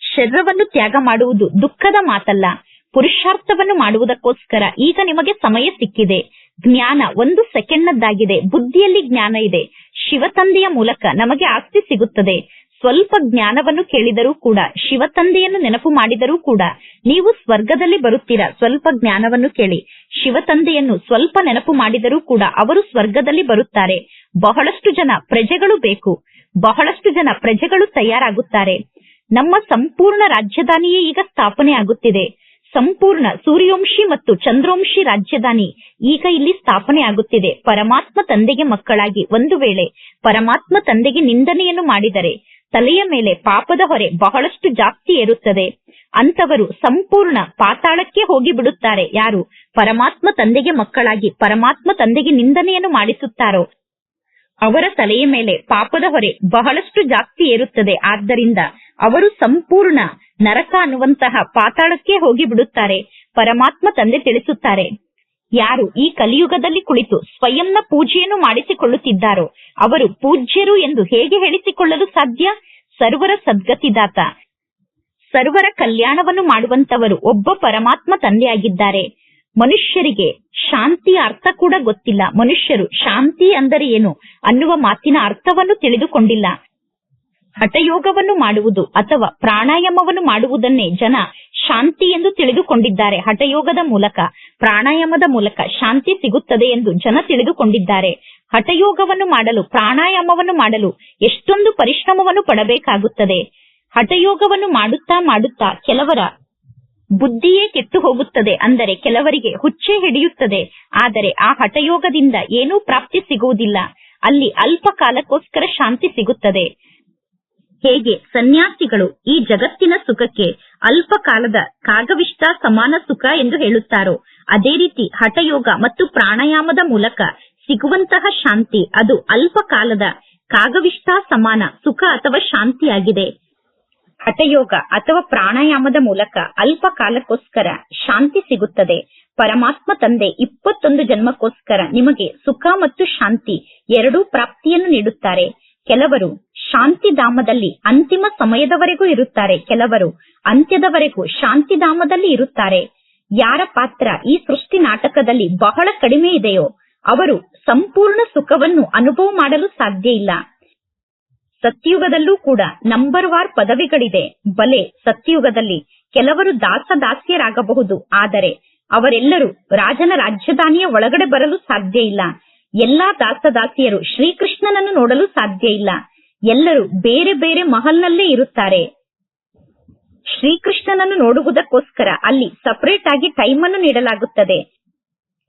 ಶರೀರವನ್ನು ತ್ಯಾಗ ಮಾಡುವುದು ದುಃಖದ ಮಾತಲ್ಲ. ಪುರುಷಾರ್ಥವನ್ನು ಮಾಡುವುದಕ್ಕೋಸ್ಕರ ಈಗ ನಿಮಗೆ ಸಮಯ ಸಿಕ್ಕಿದೆ. ಜ್ಞಾನ ಒಂದು ಸೆಕೆಂಡ್ನದ್ದಾಗಿದೆ. ಬುದ್ಧಿಯಲ್ಲಿ ಜ್ಞಾನ ಇದೆ. ಶಿವತಂದೆಯ ಮೂಲಕ ನಮಗೆ ಆಸ್ತಿ ಸಿಗುತ್ತದೆ. ಸ್ವಲ್ಪ ಜ್ಞಾನವನ್ನು ಕೇಳಿದರೂ ಕೂಡ, ಶಿವತಂದೆಯನ್ನು ನೆನಪು ಮಾಡಿದರೂ ಕೂಡ, ನೀವು ಸ್ವರ್ಗದಲ್ಲಿ ಬರುತ್ತೀರಾ? ಸ್ವಲ್ಪ ಜ್ಞಾನವನ್ನು ಕೇಳಿ. ಶಿವತಂದೆಯನ್ನು ಸ್ವಲ್ಪ ನೆನಪು ಮಾಡಿದರೂ ಕೂಡ ಅವರು ಸ್ವರ್ಗದಲ್ಲಿ ಬರುತ್ತಾರೆ. ಬಹಳಷ್ಟು ಜನ ಪ್ರಜೆಗಳು ಬೇಕು. ಬಹಳಷ್ಟು ಜನ ಪ್ರಜೆಗಳು ತಯಾರಾಗುತ್ತಾರೆ. ನಮ್ಮ ಸಂಪೂರ್ಣ ರಾಜಧಾನಿಯೇ ಈಗ ಸ್ಥಾಪನೆ ಆಗುತ್ತಿದೆ ಸಂಪೂರ್ಣ ಸೂರ್ಯವಂಶಿ ಮತ್ತು ಚಂದ್ರವಂಶಿ ರಾಜ್ಯಧಾನಿ ಈಗ ಇಲ್ಲಿ ಸ್ಥಾಪನೆ ಆಗುತ್ತಿದೆ. ಪರಮಾತ್ಮ ತಂದೆಗೆ ಮಕ್ಕಳಾಗಿ ಒಂದು ವೇಳೆ ಪರಮಾತ್ಮ ತಂದೆಗೆ ನಿಂದನೆಯನ್ನು ಮಾಡಿದರೆ ತಲೆಯ ಮೇಲೆ ಪಾಪದ ಹೊರೆ ಬಹಳಷ್ಟು ಜಾಸ್ತಿ ಏರುತ್ತದೆ. ಅಂತವರು ಸಂಪೂರ್ಣ ಪಾತಾಳಕ್ಕೆ ಹೋಗಿ ಬಿಡುತ್ತಾರೆ ಯಾರು ಪರಮಾತ್ಮ ತಂದೆಗೆ ಮಕ್ಕಳಾಗಿ ಪರಮಾತ್ಮ ತಂದೆಗೆ ನಿಂದನೆಯನ್ನು ಮಾಡಿಸುತ್ತಾರೋ? ಅವರ ತಲೆಯ ಮೇಲೆ ಪಾಪದ ಹೊರೆ ಬಹಳಷ್ಟು ಜಾಸ್ತಿ ಏರುತ್ತದೆ. ಆದ್ದರಿಂದ ಅವರು ಸಂಪೂರ್ಣ ನರಕ ಅನ್ನುವಂತಹ ಪಾತಾಳಕ್ಕೆ ಹೋಗಿ ಬಿಡುತ್ತಾರೆ ಪರಮಾತ್ಮ ತಂದೆ ತಿಳಿಸುತ್ತಾರೆ, ಯಾರು ಈ ಕಲಿಯುಗದಲ್ಲಿ ಕುಳಿತು ಸ್ವಯಂನ ಪೂಜೆಯನ್ನು ಮಾಡಿಸಿಕೊಳ್ಳುತ್ತಿದ್ದಾರೋ, ಅವರು ಪೂಜ್ಯರು ಎಂದು ಹೇಗೆ ಹೇಳಿಸಿಕೊಳ್ಳಲು ಸಾಧ್ಯ? ಸರ್ವರ ಸದ್ಗತಿದಾತ, ಸರ್ವರ ಕಲ್ಯಾಣವನ್ನು ಮಾಡುವಂತವರು ಒಬ್ಬ ಪರಮಾತ್ಮ ತಂದೆಯಾಗಿದ್ದಾರೆ. ಮನುಷ್ಯರಿಗೆ ಶಾಂತಿಯ ಅರ್ಥ ಕೂಡ ಗೊತ್ತಿಲ್ಲ. ಮನುಷ್ಯರು ಶಾಂತಿ ಅಂದರೆ ಏನು? ಅನ್ನುವ ಮಾತಿನ ಅರ್ಥವನ್ನು ತಿಳಿದುಕೊಂಡಿಲ್ಲ. ಹಠಯೋಗವನ್ನು ಮಾಡುವುದು ಅಥವಾ ಪ್ರಾಣಾಯಾಮವನ್ನು ಮಾಡುವುದನ್ನೇ ಜನ ಶಾಂತಿ ಎಂದು ತಿಳಿದುಕೊಂಡಿದ್ದಾರೆ. ಹಠಯೋಗದ ಮೂಲಕ, ಪ್ರಾಣಾಯಾಮದ ಮೂಲಕ ಶಾಂತಿ ಸಿಗುತ್ತದೆ ಎಂದು ಜನ ತಿಳಿದುಕೊಂಡಿದ್ದಾರೆ. ಹಠಯೋಗವನ್ನು ಮಾಡಲು, ಪ್ರಾಣಾಯಾಮವನ್ನು ಮಾಡಲು ಎಷ್ಟೊಂದು ಪರಿಶ್ರಮವನ್ನು ಪಡಬೇಕಾಗುತ್ತದೆ. ಹಠಯೋಗವನ್ನು ಮಾಡುತ್ತಾ ಮಾಡುತ್ತಾ ಕೆಲವರ ಬುದ್ಧಿಯೇ ಕೆತ್ತು ಹೋಗುತ್ತದೆ ಅಂದರೆ ಕೆಲವರಿಗೆ ಹುಚ್ಚೆ ಹಿಡಿಯುತ್ತದೆ. ಆದರೆ ಆ ಹಠಯೋಗದಿಂದ ಏನೂ ಪ್ರಾಪ್ತಿ ಸಿಗುವುದಿಲ್ಲ. ಅಲ್ಲಿ ಅಲ್ಪ ಕಾಲಕ್ಕೋಸ್ಕರ ಶಾಂತಿ ಸಿಗುತ್ತದೆ. ಹೇಗೆ? ಸನ್ಯಾಸಿಗಳು ಈ ಜಗತ್ತಿನ ಸುಖಕ್ಕೆ ಅಲ್ಪ ಕಾಲದ ಕಾಗವಿಷ್ಟ ಸಮಾನ ಸುಖ ಎಂದು ಹೇಳುತ್ತಾರೋ, ಅದೇ ರೀತಿ ಹಠಯೋಗ ಮತ್ತು ಪ್ರಾಣಾಯಾಮದ ಮೂಲಕ ಸಿಗುವಂತಹ ಶಾಂತಿ ಅದು ಅಲ್ಪ ಕಾಲದ ಕಾಗವಿಷ್ಟ ಸಮಾನ ಸುಖ ಅಥವಾ ಶಾಂತಿಯಾಗಿದೆ. ಹಠಯೋಗ ಅಥವಾ ಪ್ರಾಣಾಯಾಮದ ಮೂಲಕ ಅಲ್ಪ ಕಾಲಕ್ಕೋಸ್ಕರ ಶಾಂತಿ ಸಿಗುತ್ತದೆ. ಪರಮಾತ್ಮ ತಂದೆ ಇಪ್ಪತ್ತೊಂದು ಜನ್ಮಕ್ಕೋಸ್ಕರ ನಿಮಗೆ ಸುಖ ಮತ್ತು ಶಾಂತಿ ಎರಡೂ ಪ್ರಾಪ್ತಿಯನ್ನು ನೀಡುತ್ತಾರೆ. ಕೆಲವರು ಶಾಂತಿಧಾಮದಲ್ಲಿ ಅಂತಿಮ ಸಮಯದವರೆಗೂ ಇರುತ್ತಾರೆ. ಕೆಲವರು ಅಂತ್ಯದವರೆಗೂ ಶಾಂತಿಧಾಮದಲ್ಲಿ ಇರುತ್ತಾರೆ. ಯಾರ ಪಾತ್ರ ಈ ಸೃಷ್ಟಿ ನಾಟಕದಲ್ಲಿ ಬಹಳ ಕಡಿಮೆ ಇದೆಯೋ ಅವರು ಸಂಪೂರ್ಣ ಸುಖವನ್ನು ಅನುಭವ ಮಾಡಲು ಸಾಧ್ಯ ಇಲ್ಲ. ಸತ್ಯುಗದಲ್ಲೂ ಕೂಡ ನಂಬರ್ ವಾರ್ ಪದವಿಗಳಿದೆ. ಬಲೆ ಸತ್ಯುಗದಲ್ಲಿ ಕೆಲವರು ದಾಸ ದಾಸ್ಯರಾಗಬಹುದು. ಆದರೆ ಅವರೆಲ್ಲರೂ ರಾಜನ ರಾಜಧಾನಿಯ ಒಳಗಡೆ ಬರಲು ಸಾಧ್ಯ ಇಲ್ಲ. ಎಲ್ಲಾ ದಾಸದಾಸಿಯರು ಶ್ರೀಕೃಷ್ಣನನ್ನು ನೋಡಲು ಸಾಧ್ಯ ಇಲ್ಲ. ಎಲ್ಲರೂ ಬೇರೆ ಬೇರೆ ಮಹಲ್ನಲ್ಲೇ ಇರುತ್ತಾರೆ. ಶ್ರೀಕೃಷ್ಣನನ್ನು ನೋಡುವುದಕ್ಕೋಸ್ಕರ ಅಲ್ಲಿ ಸಪರೇಟ್ ಆಗಿ ಟೈಮ್ ಅನ್ನು ನೀಡಲಾಗುತ್ತದೆ.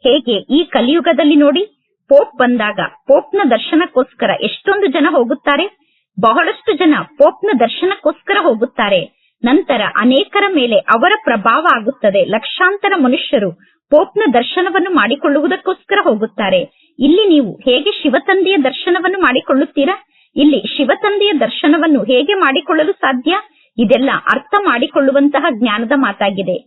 ಹೇಗೆ ಈ ಕಲಿಯುಗದಲ್ಲಿ ನೋಡಿ? ಪೋಪ್ ಬಂದಾಗ ಪೋಪ್ನ ದರ್ಶನಕ್ಕೋಸ್ಕರ ಎಷ್ಟೊಂದು ಜನ ಹೋಗುತ್ತಾರೆ? ಬಹಳಷ್ಟು ಜನ ಪೋಪ್ನ ದರ್ಶನಕ್ಕೋಸ್ಕರ ಹೋಗುತ್ತಾರೆ. ನಂತರ ಅನೇಕರ ಮೇಲೆ ಅವರ ಪ್ರಭಾವ ಆಗುತ್ತದೆ. ಲಕ್ಷಾಂತರ ಮನುಷ್ಯರು ಪೋಪ್ನ ದರ್ಶನವನ್ನು ಮಾಡಿಕೊಳ್ಳುವುದಕ್ಕೋಸ್ಕರ ಹೋಗುತ್ತಾರೆ. ಇಲ್ಲಿ ನೀವು ಹೇಗೆ ಶಿವತಂದೆಯ ದರ್ಶನವನ್ನು ಮಾಡಿಕೊಳ್ಳುತ್ತೀರಾ? ಇಲ್ಲಿ ಶಿವತಂದೆಯ ದರ್ಶನವನ್ನು ಹೇಗೆ ಮಾಡಿಕೊಳ್ಳಲು ಸಾಧ್ಯ? ಇದೆಲ್ಲ ಅರ್ಥ ಮಾಡಿಕೊಳ್ಳುವಂತಹ ಜ್ಞಾನದ ಮಾತಾಗಿದೆ.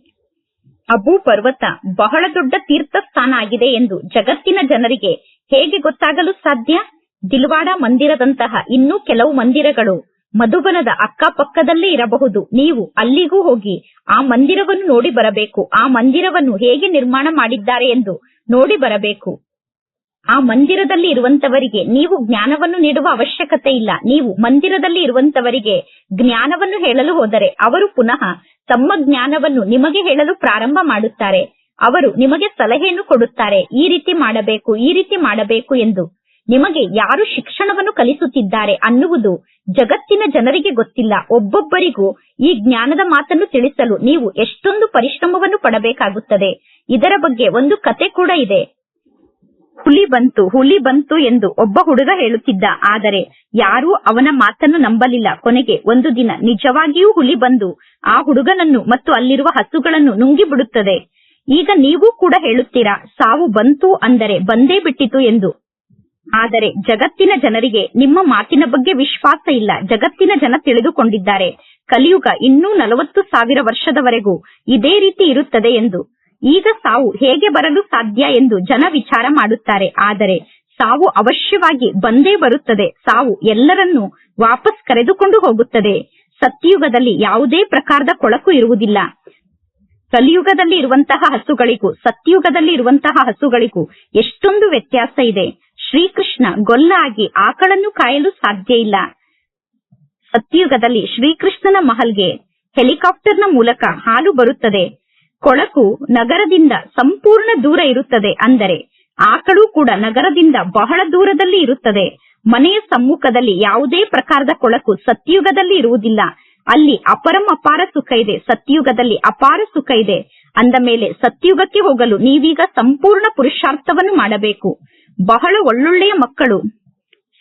ಅಬು ಪರ್ವತ ಬಹಳ ದೊಡ್ಡ ತೀರ್ಥ ಸ್ಥಾನ ಆಗಿದೆ ಎಂದು ಜಗತ್ತಿನ ಜನರಿಗೆ ಹೇಗೆ ಗೊತ್ತಾಗಲು ಸಾಧ್ಯ? ದಿಲ್ವಾಡ ಮಂದಿರದಂತಹ ಇನ್ನೂ ಕೆಲವು ಮಂದಿರಗಳು ಮಧುಬನದ ಅಕ್ಕಪಕ್ಕದಲ್ಲೇ ಇರಬಹುದು. ನೀವು ಅಲ್ಲಿಗೂ ಹೋಗಿ ಆ ಮಂದಿರವನ್ನು ನೋಡಿ ಬರಬೇಕು. ಆ ಮಂದಿರವನ್ನು ಹೇಗೆ ನಿರ್ಮಾಣ ಮಾಡಿದ್ದಾರೆ ಎಂದು ನೋಡಿ ಬರಬೇಕು. ಆ ಮಂದಿರದಲ್ಲಿ ಇರುವಂತವರಿಗೆ ನೀವು ಜ್ಞಾನವನ್ನು ನೀಡುವ ಅವಶ್ಯಕತೆ ಇಲ್ಲ. ನೀವು ಮಂದಿರದಲ್ಲಿ ಇರುವಂತವರಿಗೆ ಜ್ಞಾನವನ್ನು ಹೇಳಲು ಹೋದರೆ ಅವರು ಪುನಃ ತಮ್ಮ ಜ್ಞಾನವನ್ನು ನಿಮಗೆ ಹೇಳಲು ಪ್ರಾರಂಭ ಮಾಡುತ್ತಾರೆ. ಅವರು ನಿಮಗೆ ಸಲಹೆಯನ್ನು ಕೊಡುತ್ತಾರೆ. ಈ ರೀತಿ ಮಾಡಬೇಕು, ಈ ರೀತಿ ಮಾಡಬೇಕು ಎಂದು ನಿಮಗೆ ಯಾರು ಶಿಕ್ಷಣವನ್ನು ಕಲಿಸುತ್ತಿದ್ದಾರೆ ಅನ್ನುವುದು ಜಗತ್ತಿನ ಜನರಿಗೆ ಗೊತ್ತಿಲ್ಲ. ಒಬ್ಬೊಬ್ಬರಿಗೂ ಈ ಜ್ಞಾನದ ಮಾತನ್ನು ತಿಳಿಸಲು ನೀವು ಎಷ್ಟೊಂದು ಪರಿಶ್ರಮವನ್ನು ಪಡಬೇಕಾಗುತ್ತದೆ. ಇದರ ಬಗ್ಗೆ ಒಂದು ಕತೆ ಕೂಡ ಇದೆ. ಹುಲಿ ಬಂತು ಹುಲಿ ಬಂತು ಎಂದು ಒಬ್ಬ ಹುಡುಗ ಹೇಳುತ್ತಿದ್ದ. ಆದರೆ ಯಾರೂ ಅವನ ಮಾತನ್ನು ನಂಬಲಿಲ್ಲ. ಕೊನೆಗೆ ಒಂದು ದಿನ ನಿಜವಾಗಿಯೂ ಹುಲಿ ಬಂದು ಆ ಹುಡುಗನನ್ನು ಮತ್ತು ಅಲ್ಲಿರುವ ಹಸುಗಳನ್ನು ನುಂಗಿಬಿಡುತ್ತದೆ ಈಗ ನೀವು ಕೂಡ ಹೇಳುತ್ತೀರಾ, ಸಾವು ಬಂತು ಅಂದರೆ ಬಂದೇ ಬಿಟ್ಟಿತು ಎಂದು ಆದರೆ ಜಗತ್ತಿನ ಜನರಿಗೆ ನಿಮ್ಮ ಮಾತಿನ ಬಗ್ಗೆ ವಿಶ್ವಾಸ ಇಲ್ಲ. ಜಗತ್ತಿನ ಜನ ತಿಳಿದುಕೊಂಡಿದ್ದಾರೆ. ಕಲಿಯುಗ ಇನ್ನೂ ನಲವತ್ತು ಸಾವಿರ ವರ್ಷದವರೆಗೂ ಇದೇ ರೀತಿ ಇರುತ್ತದೆ ಎಂದು. ಈಗ ಸಾವು ಹೇಗೆ ಬರಲು ಸಾಧ್ಯ ಎಂದು ಜನ ವಿಚಾರ ಮಾಡುತ್ತಾರೆ. ಆದರೆ ಸಾವು ಅವಶ್ಯವಾಗಿ ಬಂದೇ ಬರುತ್ತದೆ. ಸಾವು ಎಲ್ಲರನ್ನೂ ವಾಪಸ್ ಕರೆದುಕೊಂಡು ಹೋಗುತ್ತದೆ. ಸತ್ಯಯುಗದಲ್ಲಿ ಯಾವುದೇ ಪ್ರಕಾರದ ಕೊಳಕು ಇರುವುದಿಲ್ಲ. ಕಲಿಯುಗದಲ್ಲಿ ಇರುವಂತಹ ಹಸುಗಳಿಗೂ ಸತ್ಯಯುಗದಲ್ಲಿ ಇರುವಂತಹ ಹಸುಗಳಿಗೂ ಎಷ್ಟೊಂದು ವ್ಯತ್ಯಾಸ ಇದೆ. ಶ್ರೀಕೃಷ್ಣ ಗೊಲ್ಲ ಆಗಿ ಆಕಳನ್ನು ಕಾಯಲು ಸಾಧ್ಯ ಇಲ್ಲ. ಸತ್ಯಯುಗದಲ್ಲಿ ಶ್ರೀಕೃಷ್ಣನ ಮಹಲ್ಗೆ ಹೆಲಿಕಾಪ್ಟರ್ನ ಮೂಲಕ ಹಾಲು ಬರುತ್ತದೆ. ಕೊಳಕು ನಗರದಿಂದ ಸಂಪೂರ್ಣ ದೂರ ಇರುತ್ತದೆ ಅಂದರೆ ಆಕಳು ಕೂಡ ನಗರದಿಂದ ಬಹಳ ದೂರದಲ್ಲಿ ಇರುತ್ತದೆ. ಮನೆಯ ಸಮ್ಮುಖದಲ್ಲಿ ಯಾವುದೇ ಪ್ರಕಾರದ ಕೊಳಕು ಸತ್ಯಯುಗದಲ್ಲಿ ಇರುವುದಿಲ್ಲ. ಅಲ್ಲಿ ಅಪರಂ ಅಪಾರ ಸುಖ ಇದೆ ಸತ್ಯಯುಗದಲ್ಲಿ ಅಪಾರ ಸುಖ ಇದೆ. ಅಂದ ಮೇಲೆ ಸತ್ಯುಗಕ್ಕೆ ಹೋಗಲು ನೀವೀಗ ಸಂಪೂರ್ಣ ಪುರುಷಾರ್ಥವನ್ನು ಮಾಡಬೇಕು. ಬಹಳ ಒಳ್ಳೊಳ್ಳೆಯ ಮಕ್ಕಳು.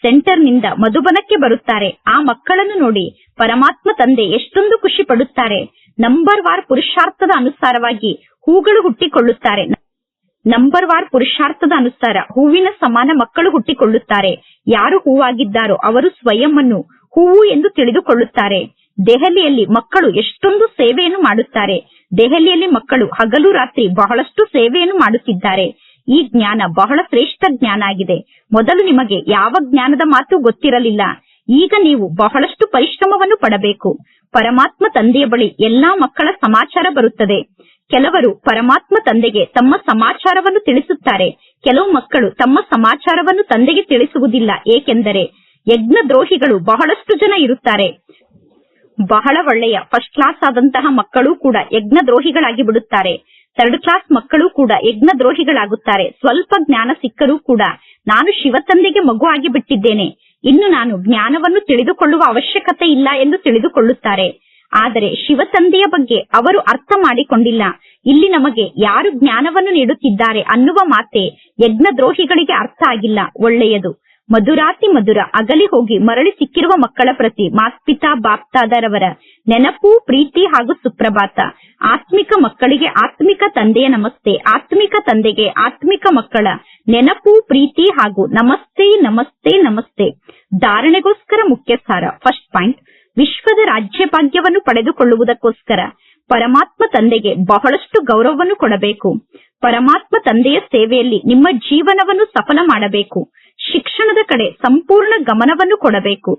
ಸೆಂಟರ್ನಿಂದ ಮಧುಬನಕ್ಕೆ ಬರುತ್ತಾರೆ. ಆ ಮಕ್ಕಳನ್ನು ನೋಡಿ ಪರಮಾತ್ಮ ತಂದೆ ಎಷ್ಟೊಂದು ಖುಷಿ ಪಡುತ್ತಾರೆ. ನಂಬರ್ ವಾರ್ ಪುರುಷಾರ್ಥದ ಅನುಸಾರವಾಗಿ ಹೂಗಳು ಹುಟ್ಟಿಕೊಳ್ಳುತ್ತಾರೆ. ನಂಬರ್ ವಾರ್ ಪುರುಷಾರ್ಥದ ಅನುಸಾರ ಹೂವಿನ ಸಮಾನ ಮಕ್ಕಳು ಹುಟ್ಟಿಕೊಳ್ಳುತ್ತಾರೆ. ಯಾರು ಹೂವಾಗಿದ್ದಾರೋ ಅವರು ಸ್ವಯಂ ಅನ್ನು ಹೂವು ಎಂದು ತಿಳಿದುಕೊಳ್ಳುತ್ತಾರೆ. ದೆಹಲಿಯಲ್ಲಿ ಮಕ್ಕಳು ಎಷ್ಟೊಂದು ಸೇವೆಯನ್ನು ಮಾಡುತ್ತಾರೆ. ದೆಹಲಿಯಲ್ಲಿ ಮಕ್ಕಳು ಹಗಲು ರಾತ್ರಿ ಬಹಳಷ್ಟು ಸೇವೆಯನ್ನು ಮಾಡುತ್ತಿದ್ದಾರೆ. ಈ ಜ್ಞಾನ ಬಹಳ ಶ್ರೇಷ್ಠ ಜ್ಞಾನ ಆಗಿದೆ. ಮೊದಲು ನಿಮಗೆ ಯಾವ ಜ್ಞಾನದ ಮಾತು ಗೊತ್ತಿರಲಿಲ್ಲ. ಈಗ ನೀವು ಬಹಳಷ್ಟು ಪರಿಶ್ರಮವನ್ನು ಪಡಬೇಕು. ಪರಮಾತ್ಮ ತಂದೆಯ ಬಳಿ ಎಲ್ಲಾ ಮಕ್ಕಳ ಸಮಾಚಾರ ಬರುತ್ತದೆ. ಕೆಲವರು ಪರಮಾತ್ಮ ತಂದೆಗೆ ತಮ್ಮ ಸಮಾಚಾರವನ್ನು ತಿಳಿಸುತ್ತಾರೆ. ಕೆಲವು ಮಕ್ಕಳು ತಮ್ಮ ಸಮಾಚಾರವನ್ನು ತಂದೆಗೆ ತಿಳಿಸುವುದಿಲ್ಲ. ಏಕೆಂದರೆ ಯಜ್ಞದ್ರೋಹಿಗಳು ಬಹಳಷ್ಟು ಜನ ಇರುತ್ತಾರೆ. ಬಹಳ ಒಳ್ಳೆಯ ಫಸ್ಟ್ ಕ್ಲಾಸ್ ಆದಂತಹ ಮಕ್ಕಳು ಕೂಡ ಯಜ್ಞದ್ರೋಹಿಗಳಾಗಿ ಬಿಡುತ್ತಾರೆ. ಥರ್ಡ್ ಕ್ಲಾಸ್ ಮಕ್ಕಳು ಕೂಡ ಯಜ್ಞದ್ರೋಹಿಗಳಾಗುತ್ತಾರೆ. ಸ್ವಲ್ಪ ಜ್ಞಾನ ಸಿಕ್ಕರೂ ಕೂಡ ನಾನು ಶಿವತಂದೆಗೆ ಮಗು ಆಗಿಬಿಟ್ಟಿದ್ದೇನೆ. ಇನ್ನು ನಾನು ಜ್ಞಾನವನ್ನು ತಿಳಿದುಕೊಳ್ಳುವ ಅವಶ್ಯಕತೆ ಇಲ್ಲ ಎಂದು ತಿಳಿದುಕೊಳ್ಳುತ್ತಾರೆ. ಆದರೆ ಶಿವತಂದೆಯ ಬಗ್ಗೆ ಅವರು ಅರ್ಥ ಮಾಡಿಕೊಂಡಿಲ್ಲ. ಇಲ್ಲಿ ನಮಗೆ ಯಾರು ಜ್ಞಾನವನ್ನು ನೀಡುತ್ತಿದ್ದಾರೆ ಅನ್ನುವ ಮಾತೆ ಯಜ್ಞದ್ರೋಹಿಗಳಿಗೆ ಅರ್ಥ ಆಗಿಲ್ಲ. ಒಳ್ಳೆಯದು. ಮಧುರಾತಿ ಮಧುರ ಅಗಲಿ ಹೋಗಿ ಮರಳಿ ಸಿಕ್ಕಿರುವ ಮಕ್ಕಳ ಪ್ರತಿ ಮಾಸ್ಪಿತಾ, ಬಾಪ್ತಾದರವರ ನೆನಪು, ಪ್ರೀತಿ ಹಾಗೂ ಸುಪ್ರಭಾತ. ಆತ್ಮಿಕ ಮಕ್ಕಳಿಗೆ ಆತ್ಮಿಕ ತಂದೆಯ ನಮಸ್ತೆ, ಆತ್ಮಿಕ ತಂದೆಗೆ ಆತ್ಮಿಕ ಮಕ್ಕಳ ನೆನಪು, ಪ್ರೀತಿ ಹಾಗೂ ನಮಸ್ತೆ ನಮಸ್ತೆ ನಮಸ್ತೆ. ಧಾರಣೆಗೋಸ್ಕರ ಮುಖ್ಯ ಸಾರ ಫಸ್ಟ್ ಪಾಯಿಂಟ್. ವಿಶ್ವದ ರಾಜ್ಯ ಭಾಗ್ಯವನ್ನು ಪಡೆದುಕೊಳ್ಳುವುದಕ್ಕೋಸ್ಕರ ಪರಮಾತ್ಮ ತಂದೆಗೆ ಬಹಳಷ್ಟು ಗೌರವವನ್ನು ಕೊಡಬೇಕು. ಪರಮಾತ್ಮ ತಂದೆಯ ಸೇವೆಯಲ್ಲಿ ನಿಮ್ಮ ಜೀವನವನ್ನು ಸಫಲ ಮಾಡಬೇಕು. ಶಿಕ್ಷಣದ ಕಡೆ ಸಂಪೂರ್ಣ ಗಮನವನ್ನು ಕೊಡಬೇಕು.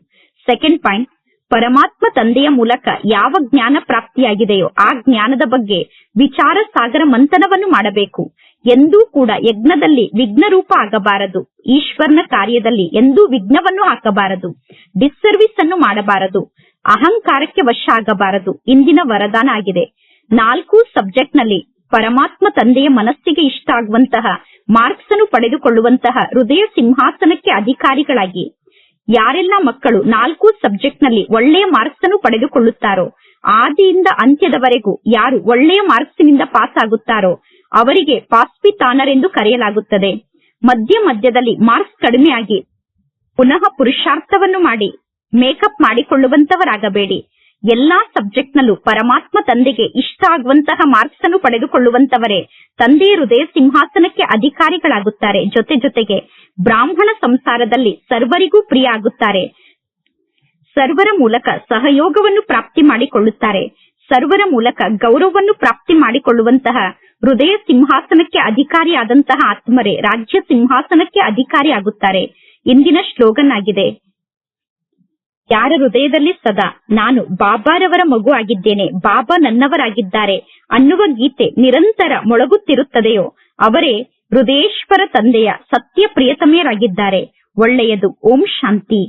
ಸೆಕೆಂಡ್ ಪಾಯಿಂಟ್ ಪರಮಾತ್ಮ ತಂದೆಯ ಮೂಲಕ ಯಾವ ಜ್ಞಾನ ಪ್ರಾಪ್ತಿಯಾಗಿದೆಯೋ ಆ ಜ್ಞಾನದ ಬಗ್ಗೆ ವಿಚಾರ ಸಾಗರ ಮಂಥನವನ್ನು ಮಾಡಬೇಕು. ಎಂದೂ ಕೂಡ ಯಜ್ಞದಲ್ಲಿ ವಿಘ್ನ ರೂಪ ಆಗಬಾರದು. ಈಶ್ವರನ ಕಾರ್ಯದಲ್ಲಿ ಎಂದೂ ವಿಘ್ನವನ್ನು ಹಾಕಬಾರದು. ಡಿಸ್ಸರ್ವಿಸ್ ಅನ್ನು ಮಾಡಬಾರದು. ಅಹಂಕಾರಕ್ಕೆ ವಶ ಆಗಬಾರದು. ಇಂದಿನ ವರದಾನ ಆಗಿದೆ. ನಾಲ್ಕು ಸಬ್ಜೆಕ್ಟ್ನಲ್ಲಿ ಪರಮಾತ್ಮ ತಂದೆಯ ಮನಸ್ಸಿಗೆ ಇಷ್ಟ ಆಗುವಂತಹ ಮಾರ್ಕ್ಸ್ ಅನ್ನು ಪಡೆದುಕೊಳ್ಳುವಂತಹ ಹೃದಯ ಸಿಂಹಾಸನಕ್ಕೆ ಅಧಿಕಾರಿಗಳಾಗಿ. ಯಾರೆಲ್ಲ ಮಕ್ಕಳು ನಾಲ್ಕು ಸಬ್ಜೆಕ್ಟ್ನಲ್ಲಿ ಒಳ್ಳೆಯ ಮಾರ್ಕ್ಸ್ ಅನ್ನು ಪಡೆದುಕೊಳ್ಳುತ್ತಾರೋ, ಆದಿಯಿಂದ ಅಂತ್ಯದವರೆಗೂ ಯಾರು ಒಳ್ಳೆಯ ಮಾರ್ಕ್ಸ್ನಿಂದ ಪಾಸ್ ಆಗುತ್ತಾರೋ ಅವರಿಗೆ ಪಾಸ್ಪಿತಾನರೆಂದು ಕರೆಯಲಾಗುತ್ತದೆ. ಮಧ್ಯ ಮಧ್ಯದಲ್ಲಿ ಮಾರ್ಕ್ಸ್ ಕಡಿಮೆಯಾಗಿ, ಪುನಃ ಪುರುಷಾರ್ಥವನ್ನು ಮಾಡಿ, ಮೇಕಪ್ ಮಾಡಿಕೊಳ್ಳುವಂತವರಾಗಬೇಡಿ. ಎಲ್ಲಾ ಸಬ್ಜೆಕ್ಟ್ ನಲ್ಲೂ ಪರಮಾತ್ಮ ತಂದೆಗೆ ಇಷ್ಟ ಆಗುವಂತಹ ಮಾರ್ಕ್ಸ್ ಅನ್ನು ಪಡೆದುಕೊಳ್ಳುವಂತವರೇ, ತಂದೆ ಹೃದಯ ಸಿಂಹಾಸನಕ್ಕೆ ಅಧಿಕಾರಿಗಳಾಗುತ್ತಾರೆ. ಜೊತೆ ಜೊತೆಗೆ ಬ್ರಾಹ್ಮಣ ಸಂಸಾರದಲ್ಲಿ ಸರ್ವರಿಗೂ ಪ್ರಿಯ ಆಗುತ್ತಾರೆ ಸರ್ವರ ಮೂಲಕ ಸಹಯೋಗವನ್ನು ಪ್ರಾಪ್ತಿ ಮಾಡಿಕೊಳ್ಳುತ್ತಾರೆ. ಸರ್ವರ ಮೂಲಕ ಗೌರವವನ್ನು ಪ್ರಾಪ್ತಿ ಮಾಡಿಕೊಳ್ಳುವಂತಹ ಹೃದಯ ಸಿಂಹಾಸನಕ್ಕೆ ಅಧಿಕಾರಿಯಾದಂತಹ ಆತ್ಮರೇ, ರಾಜ್ಯ ಸಿಂಹಾಸನಕ್ಕೆ ಅಧಿಕಾರಿ ಆಗುತ್ತಾರೆ ಇಂದಿನ ಶ್ಲೋಗನ್ ಆಗಿದೆ ಯಾರ ಹೃದಯದಲ್ಲಿ ಸದಾ ನಾನು ಬಾಬಾರವರ ಮಗು ಆಗಿದ್ದೇನೆ, ಬಾಬಾ ನನ್ನವರಾಗಿದ್ದಾರೆ ಅನ್ನುವ ಗೀತೆ ನಿರಂತರ ಮೊಳಗುತ್ತಿರುತ್ತದೆಯೋ, ಅವರೇ ಹೃದಯೇಶ್ವರ ತಂದೆಯ ಸತ್ಯ ಪ್ರಿಯತಮೆಯರಾಗಿದ್ದಾರೆ ಒಳ್ಳೆಯದು, ಓಂ ಶಾಂತಿ.